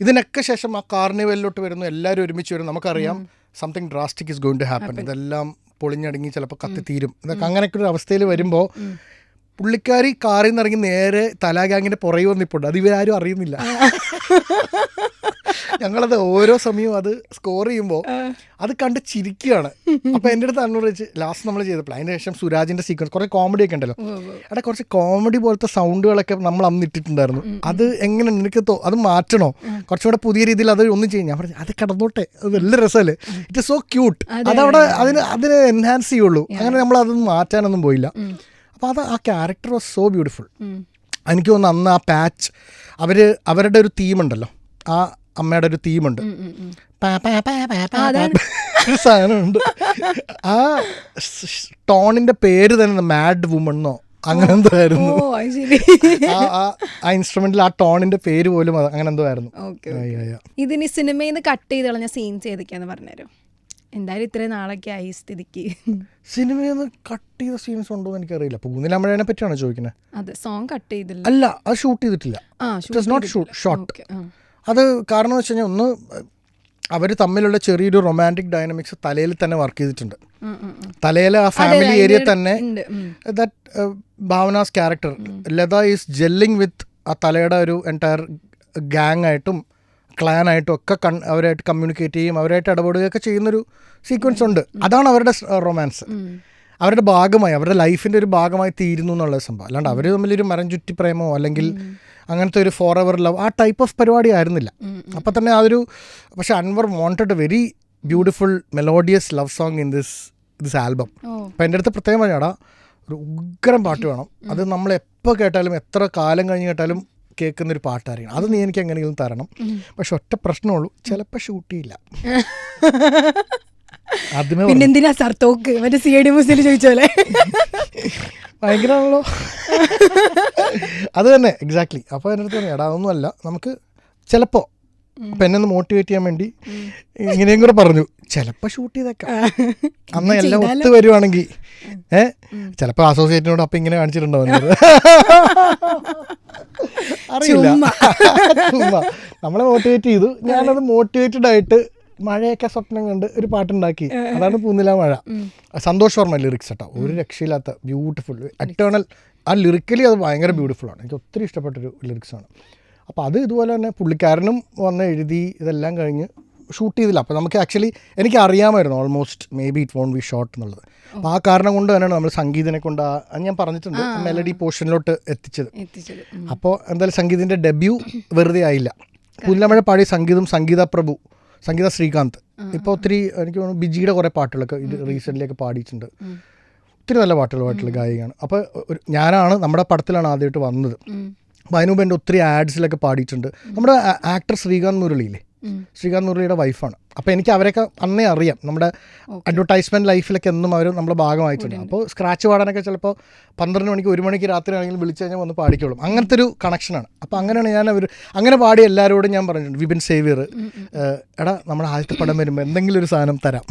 ഇതിനൊക്കെ ശേഷം ആ കാർണിവലിലോട്ട് വരുന്നു എല്ലാവരും ഒരുമിച്ച് വരും നമുക്കറിയാം. Something drastic is going to happen ഇതെല്ലാം പൊളിഞ്ഞടങ്ങി ചിലപ്പോൾ കത്തിത്തീരും ഇതൊക്കെ അങ്ങനെയൊക്കെ ഒരു അവസ്ഥയിൽ വരുമ്പോൾ പുള്ളിക്കാരി കാറിൽ നിന്ന് ഇറങ്ങി നേരെ തലാഗാങ്ങിന്റെ പുറകെ വന്നിപ്പോണ്ട് അത് ഇവരാരും അറിയുന്നില്ല. ഞങ്ങളത് ഓരോ സമയവും അത് സ്കോർ ചെയ്യുമ്പോൾ അത് കണ്ട് ചിരിക്കുകയാണ്. അപ്പൊ എന്റെ അടുത്ത് അന്നൂർ വെച്ച് ലാസ്റ്റ് നമ്മൾ ചെയ്തപ്പോൾ അതിന് ശേഷം സുരാജിന്റെ സീക്വൻസ് കുറെ കോമഡി ഒക്കെ ഉണ്ടല്ലോ. അവിടെ കുറച്ച് കോമഡി പോലത്തെ സൗണ്ടുകളൊക്കെ നമ്മൾ അന്ന് ഇട്ടിട്ടുണ്ടായിരുന്നു. അത് എങ്ങനെ നിനക്ക് അത് മാറ്റണോ? കുറച്ചുകൂടെ പുതിയ രീതിയിൽ അത് ഒന്നും ചെയ്യും. ഞാൻ പറഞ്ഞു അത് കടന്നോട്ടെ. അത് നല്ല രസമല്ലേ? ഇറ്റ് സോ ക്യൂട്ട് അതവിടെ അതിന് അതിന് എൻഹാൻസ് ചെയ്യുള്ളൂ. അങ്ങനെ നമ്മൾ അതൊന്നും മാറ്റാനൊന്നും പോയില്ല. അപ്പോൾ അത് ആ ക്യാരക്ടർ വാസ് സോ ബ്യൂട്ടിഫുൾ എനിക്ക് തോന്നുന്നു അന്ന് ആ പാച്ച് അവർ അവരുടെ ഒരു തീമുണ്ടല്ലോ ആ അമ്മയുടെ ഒരു തീമുണ്ട്. സാധനമുണ്ട്. ആ ടോണിന്റെ പേര് തന്നെ മാഡ് വുമൺ എന്നോ? അങ്ങനെ എന്തോ ആയിരുന്നു. ആ ഇൻസ്ട്രുമെന്റിൽ ആ ടോണിന്റെ പേര് പോലും അങ്ങനെ എന്തോ ആയിരുന്നു. ഇതിനി സിനിമയിൽ നിന്ന് കട്ട് ചെയ്ത് കളഞ്ഞ സീൻസ് ഏതൊക്കെയാന്ന് പറഞ്ഞുതരും. എന്തായാലും ഇത്രയും നാളൊക്കെ ആയി സ്ഥിതിക്ക്. സിനിമയിൽ നിന്ന് കട്ട് ചെയ്ത സീൻസ് ഉണ്ടോ എന്ന് എനിക്കറിയില്ല. പൂന്നിലമ്മഴനെ പറ്റിയാണോ ചോദിക്കുന്നത് അതെ സോങ് കട്ട് ചെയ്തില്ല. അല്ല അത് ഷൂട്ട് ചെയ്തിട്ടില്ല. നോട്ട് ഷൂട്ട് അത് കാരണം എന്ന് വെച്ച് കഴിഞ്ഞാൽ ഒന്ന് അവർ തമ്മിലുള്ള ചെറിയൊരു റൊമാന്റിക് ഡൈനമിക്സ് തലയിൽ തന്നെ വർക്ക് ചെയ്തിട്ടുണ്ട്. തലയിലെ ആ ഫാമിലി ഏരിയ തന്നെ that Bhavana's character Latha is jelling with ആ തലയുടെ ഒരു എന്റയർ ഗാങ് ആയിട്ടും ക്ലാൻ ആയിട്ടും ഒക്കെ കൺ അവരായിട്ട് കമ്മ്യൂണിക്കേറ്റ് ചെയ്യും അവരായിട്ട് ഇടപെടുകയൊക്കെ ചെയ്യുന്നൊരു സീക്വൻസ് ഉണ്ട്. അതാണ് അവരുടെ റൊമാൻസ് അവരുടെ ഭാഗമായി അവരുടെ ലൈഫിന്റെ ഒരു ഭാഗമായി തീരുന്നു എന്നുള്ള സംഭവം. അല്ലാണ്ട് അവർ തമ്മിലൊരു മരം ചുറ്റി പ്രേമോ അല്ലെങ്കിൽ അങ്ങനത്തെ ഒരു ഫോർ എവർ ലവ് ആ ടൈപ്പ് ഓഫ് പരിപാടി ആയിരുന്നില്ല. അപ്പം തന്നെ അതൊരു പക്ഷെ Anwar wanted very beautiful melodious love song in this this album അപ്പം എന്റെ അടുത്ത് പ്രത്യേകം പറയാടാ ഒരു ഉഗ്രം പാട്ട് വേണം. അത് നമ്മൾ എപ്പോൾ കേട്ടാലും എത്ര കാലം കഴിഞ്ഞ് കേട്ടാലും കേൾക്കുന്ന ഒരു പാട്ടായിരിക്കണം. അത് നീ എനിക്ക് എങ്ങനെയെങ്കിലും തരണം. പക്ഷെ ഒറ്റ പ്രശ്നമുള്ളൂ ചിലപ്പോൾ ഷൂട്ട് ചെയ്യില്ല. പിന്നെന്തിനാ സാർ തോക്ക്? മറ്റേ സി ഐ ഡി മ്യൂസിയം ചോദിച്ചോലെ ഭയങ്കരമാണല്ലോ അത് തന്നെ എക്സാക്ട്ലി അപ്പോൾ എന്റെ അടുത്ത് പറഞ്ഞു എടാ ഒന്നുമല്ല നമുക്ക് ചിലപ്പോൾ അപ്പം എന്നെ ഒന്ന് മോട്ടിവേറ്റ് ചെയ്യാൻ വേണ്ടി ഇങ്ങനെയും കൂടെ പറഞ്ഞു. ചിലപ്പോ ഷൂട്ട് ചെയ്തേക്കാം. അന്ന് എല്ലാം ഒത്തു വരുവാണെങ്കിൽ ഏ? ചിലപ്പോൾ അസോസിയേറ്റിനോട് അപ്പം ഇങ്ങനെ കാണിച്ചിട്ടുണ്ടോ എന്നത്. അറിയില്ല. നമ്മളെ മോട്ടിവേറ്റ് ചെയ്തു. ഞാനത് മോട്ടിവേറ്റഡ് ആയിട്ട് മഴയൊക്കെ സ്വപ്നം കണ്ട് ഒരു പാട്ടുണ്ടാക്കി. അതാണ് പൂന്നില മഴ. സന്തോഷ് വർമ്മ ലിറിക്സ് കേട്ടോ ഒരു രക്ഷയില്ലാത്ത ബ്യൂട്ടിഫുൾ അറ്റേണൽ ആ ലിറിക്കലി അത് ഭയങ്കര ബ്യൂട്ടിഫുൾ ആണ്. എനിക്ക് ഒത്തിരി ഇഷ്ടപ്പെട്ടൊരു ലിറിക്സ് ആണ്. അപ്പോൾ അത് ഇതുപോലെ തന്നെ പുള്ളിക്കാരനും വന്ന് എഴുതി ഇതെല്ലാം കഴിഞ്ഞ് ഷൂട്ട് ചെയ്തില്ല. അപ്പോൾ നമുക്ക് ആക്ച്വലി എനിക്ക് അറിയാമായിരുന്നു almost maybe it won't be short എന്നുള്ളത്. അപ്പോൾ ആ കാരണം കൊണ്ട് തന്നെയാണ് നമ്മൾ സംഗീതനെ കൊണ്ട് ആ ഞാൻ പറഞ്ഞിട്ടുണ്ട് മെലഡി പോർഷനിലോട്ട് എത്തിച്ചത്. എത്തിച്ചത്. അപ്പോൾ എന്തായാലും സംഗീതിന്റെ ഡെബ്യൂ വെറുതെ ആയില്ല. പുല്ലമഴ പാടിയ സംഗീതം സംഗീത പ്രഭു. സംഗീത ശ്രീകാന്ത്. ഇപ്പോൾ ഒത്തിരി എനിക്ക് തോന്നുന്നു ബിജിയുടെ കുറേ പാട്ടുകളൊക്കെ ഇത് റീസെന്റ്ലിയൊക്കെ പാടിയിട്ടുണ്ട്. ഒത്തിരി നല്ല പാട്ടുകൾ പാട്ടുള്ള ഗായികയാണ്. അപ്പോൾ ഞാനാണ് നമ്മുടെ പടത്തിലാണ് ആദ്യമായിട്ട് വന്നത്. അപ്പോൾ അതിനുമുമ്പ് എന്റെ ഒത്തിരി ആഡ്സിലൊക്കെ പാടിയിട്ടുണ്ട്. നമ്മുടെ ആക്ടർ ശ്രീകാന്ത് മുരളിയില്ലേ. ശ്രീകാന്ത് മുരളിയുടെ വൈഫാണ്. അപ്പോൾ എനിക്ക് അവരെയൊക്കെ അന്നേ അറിയാം. നമ്മുടെ അഡ്വർടൈസ്മെന്റ് ലൈഫിലൊക്കെ എന്നും അവർ നമ്മുടെ ഭാഗമായിട്ടുണ്ട്. അപ്പോൾ സ്ക്രാച്ച് പാടാനൊക്കെ ചിലപ്പോൾ പന്ത്രണ്ട് മണിക്ക് ഒരു മണിക്ക് രാത്രി ആണെങ്കിലും വിളിച്ചു കഴിഞ്ഞാൽ വന്ന് പാടിക്കോളും. അങ്ങനത്തെ ഒരു കണക്ഷനാണ് അപ്പോൾ അങ്ങനെയാണ് ഞാൻ അവർ അങ്ങനെ പാടി എല്ലാവരോടും ഞാൻ പറഞ്ഞിട്ടുണ്ട്. വിപിൻ സേവിയർ എടാ നമ്മുടെ ആദ്യത്തെ പടം വരുമ്പോൾ എന്തെങ്കിലും ഒരു സാധനം തരാം.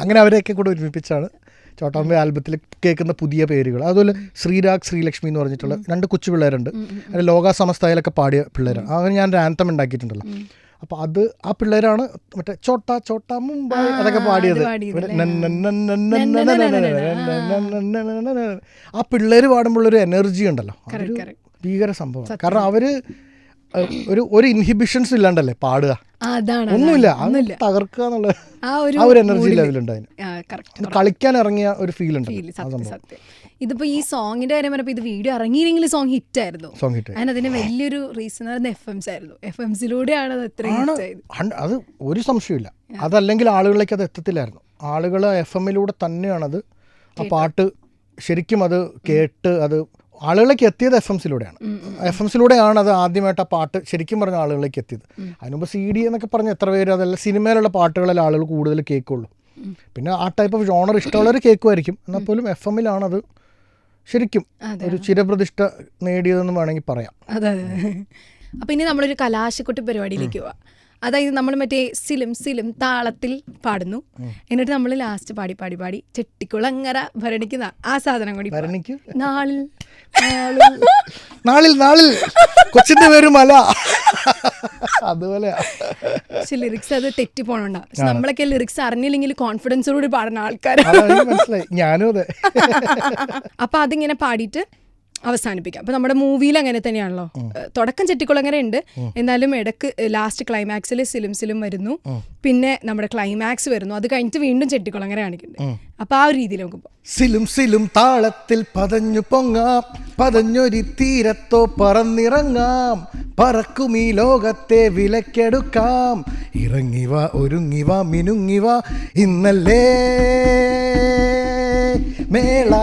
അങ്ങനെ അവരെയൊക്കെ കൂടെ ഒരുമിപ്പിച്ചാണ് ചോട്ടാമ്പ ആൽബത്തിൽ കേൾക്കുന്ന പുതിയ പേരുകൾ. അതുപോലെ ശ്രീരാഗ് ശ്രീലക്ഷ്മി എന്ന് പറഞ്ഞിട്ടുള്ള രണ്ട് കൊച്ചു പിള്ളേരുണ്ട് ലോക സമസ്തയിലൊക്കെ പാടിയ പിള്ളേരാണ്. അങ്ങനെ ഞാൻ ഒരു ആന്തം ഉണ്ടാക്കിയിട്ടുണ്ടല്ലോ. അപ്പോൾ അത് ആ പിള്ളേരാണ് മറ്റേ ചോട്ട ചോട്ട മുംബൈ അതൊക്കെ പാടിയത് ആ പിള്ളേര് പാടുമ്പോഴൊരു എനർജി ഉണ്ടല്ലോ ഭീകര സംഭവം കാരണം അവർ ഒരു ഒരു ഇൻഹിബിഷൻസ് ഇല്ലാണ്ടല്ലേ പാടുക ഒന്നുമില്ല തകർക്കുക എന്നുള്ള ആ ഒരു എനർജി ലെവലുണ്ട് അതിന് കളിക്കാൻ ഇറങ്ങിയ ഒരു ഫീൽ ഉണ്ട് ആ സംഭവം ഇതിപ്പോ ഈ സോങ്ങിന്റെ കാര്യം പറഞ്ഞപ്പോ ഇത് വീഡിയോ ഇറങ്ങിയില്ലെങ്കിൽ സോങ് ഹിറ്റ് ആയിരുന്നു. സോങ് ഹിറ്റ് അതിന് അതിന് വലിയൊരു റീസൺ ആയിരുന്നു എഫ് എംസ് ആയിരുന്നു. എഫ് എംസിലൂടെയാണ് അത് ഇത്രയും അത് ഒരു സംശയമില്ല അതല്ലെങ്കിൽ ആളുകളിലേക്ക് അത് എത്തത്തില്ലായിരുന്നു. ആളുകൾ എഫ് എമ്മിലൂടെ തന്നെയാണത് ആ പാട്ട് ശരിക്കും അത് കേട്ട് അത് ആളുകളിലേക്ക് എത്തിയത് എഫ് എംസിലൂടെയാണ് എഫ് എംസിലൂടെയാണ് അത് ആദ്യമായിട്ട് ആ പാട്ട് ശരിക്കും പറഞ്ഞ ആളുകളിലേക്ക് എത്തിയത്. അതിനുമ്പ് സി ഡി എന്നൊക്കെ പറഞ്ഞ എത്ര പേര് അതല്ല സിനിമയിലുള്ള പാട്ടുകളിൽ ആളുകൾ കൂടുതൽ കേൾക്കുള്ളൂ. പിന്നെ ആ ടൈപ്പ് ഓഫ് ഓണർ ഇഷ്ടമുള്ളവർ കേൾക്കുമായിരിക്കും. എന്നാൽ പോലും എഫ് എമ്മിലാണത് ശരിക്കും ഒരു ചിരപ്രതിഷ്ഠ നേടിയതെന്ന് വേണമെങ്കിൽ പറയാം. അതെ അതെ. അപ്പൊ ഇനി നമ്മളൊരു കലാശക്കുട്ടി പരിപാടിയിലേക്ക് പോവാം. അതായത് നമ്മൾ മറ്റേ സിലും സിലും താളത്തിൽ പാടുന്നു. എന്നിട്ട് നമ്മൾ ലാസ്റ്റ് പാടി പാടി പാടി ചെട്ടിക്കുളങ്ങര ഭരണിക്കുന്ന ആ സാധനം കൂടി. നാളിൽ നാളിൽ. നാളിൽ നാളിൽ. കൊച്ചിന്റെ പേര് മല. അതുപോലെ പക്ഷെ ലിറിക്സ് അത് തെറ്റി പോണുണ്ടാ. പക്ഷെ നമ്മളൊക്കെ ലിറിക്സ് അറിഞ്ഞില്ലെങ്കിൽ കോൺഫിഡൻസോടുകൂടി പാടുന്ന ആൾക്കാർ മനസ്സിലായി. ഞാനും അതെ. അപ്പൊ അതിങ്ങനെ പാടിയിട്ട് അവസാനിപ്പിക്കാം. അപ്പൊ നമ്മുടെ മൂവിയിൽ അങ്ങനെ തന്നെയാണല്ലോ. തുടക്കം ചെട്ടിക്കുളങ്ങര ഉണ്ട്. എന്നാലും ഇടയ്ക്ക് ലാസ്റ്റ് ക്ലൈമാക്സിൽ സിലും സിലും വരുന്നു. പിന്നെ നമ്മുടെ ക്ലൈമാക്സ് വരുന്നു. അത് കഴിഞ്ഞിട്ട് വീണ്ടും ചെട്ടിക്കുളങ്ങര കാണിക്കുന്നുണ്ട്. അപ്പൊ ആ ഒരു രീതിയിൽ നമുക്ക് സിലും സിലും താളത്തിൽ പതഞ്ഞു പൊങ്ങാം. പതഞ്ഞൊരി തീരത്തോ പറന്നിറങ്ങാം. പറക്കും ഈ ലോകത്തെ വിലക്കെടുക്കാം. ഇറങ്ങിവ ഒരുങ്ങിവ മിനുങ്ങിവ ഇന്നല്ലേ മേള.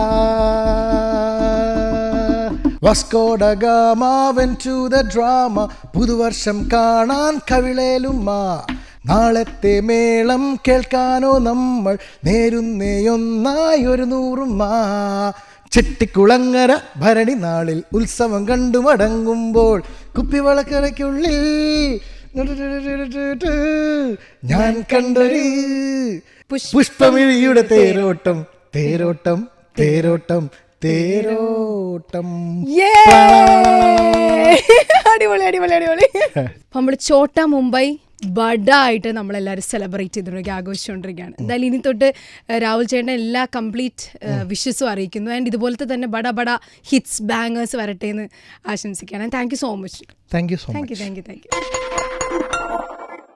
വസ്കോഡഗാമാവൻ ടു ദ ഡ്രാമ പുതുവർഷം കാണാൻ കവിളേലുമ്മ. നാളത്തെ മേളം കേൾക്കാനോ നമ്മൾ നേരുന്നേയൊന്നായി ഒരു നൂറുമ്മ. ചെട്ടിക്കുളങ്ങര ഭരണി നാളിൽ ഉത്സവം കണ്ടു മടങ്ങുമ്പോൾ കുപ്പിവളക്കരയ്ക്കുള്ളിൽ ഞാൻ കണ്ടൊരു പുഷ്പമിഴിയുടെ തേരോട്ടം തേരോട്ടം തേരോട്ടം. തേരോട്ടം. അടിപൊളി അടിപൊളി അടിപൊളി. നമ്മൾ ചോട്ട മുംബൈ ബഡായിട്ട് നമ്മളെല്ലാവരും സെലിബ്രേറ്റ് ചെയ്തുകൊണ്ടിരിക്കുക ആഘോഷിച്ചുകൊണ്ടിരിക്കുകയാണ്. എന്തായാലും ഇനി തൊട്ട് രാഹുൽ ചേട്ടൻ എല്ലാ കംപ്ലീറ്റ് വിഷസും അറിയിക്കുന്നു. ആൻഡ് ഇതുപോലത്തെ തന്നെ ബഡ ബഡ ഹിറ്റ്സ് ബാങ്ങേഴ്സ് വരട്ടെ എന്ന് ആശംസിക്കുകയാണ്. Thank you so much thank you so thank much you thank you thank you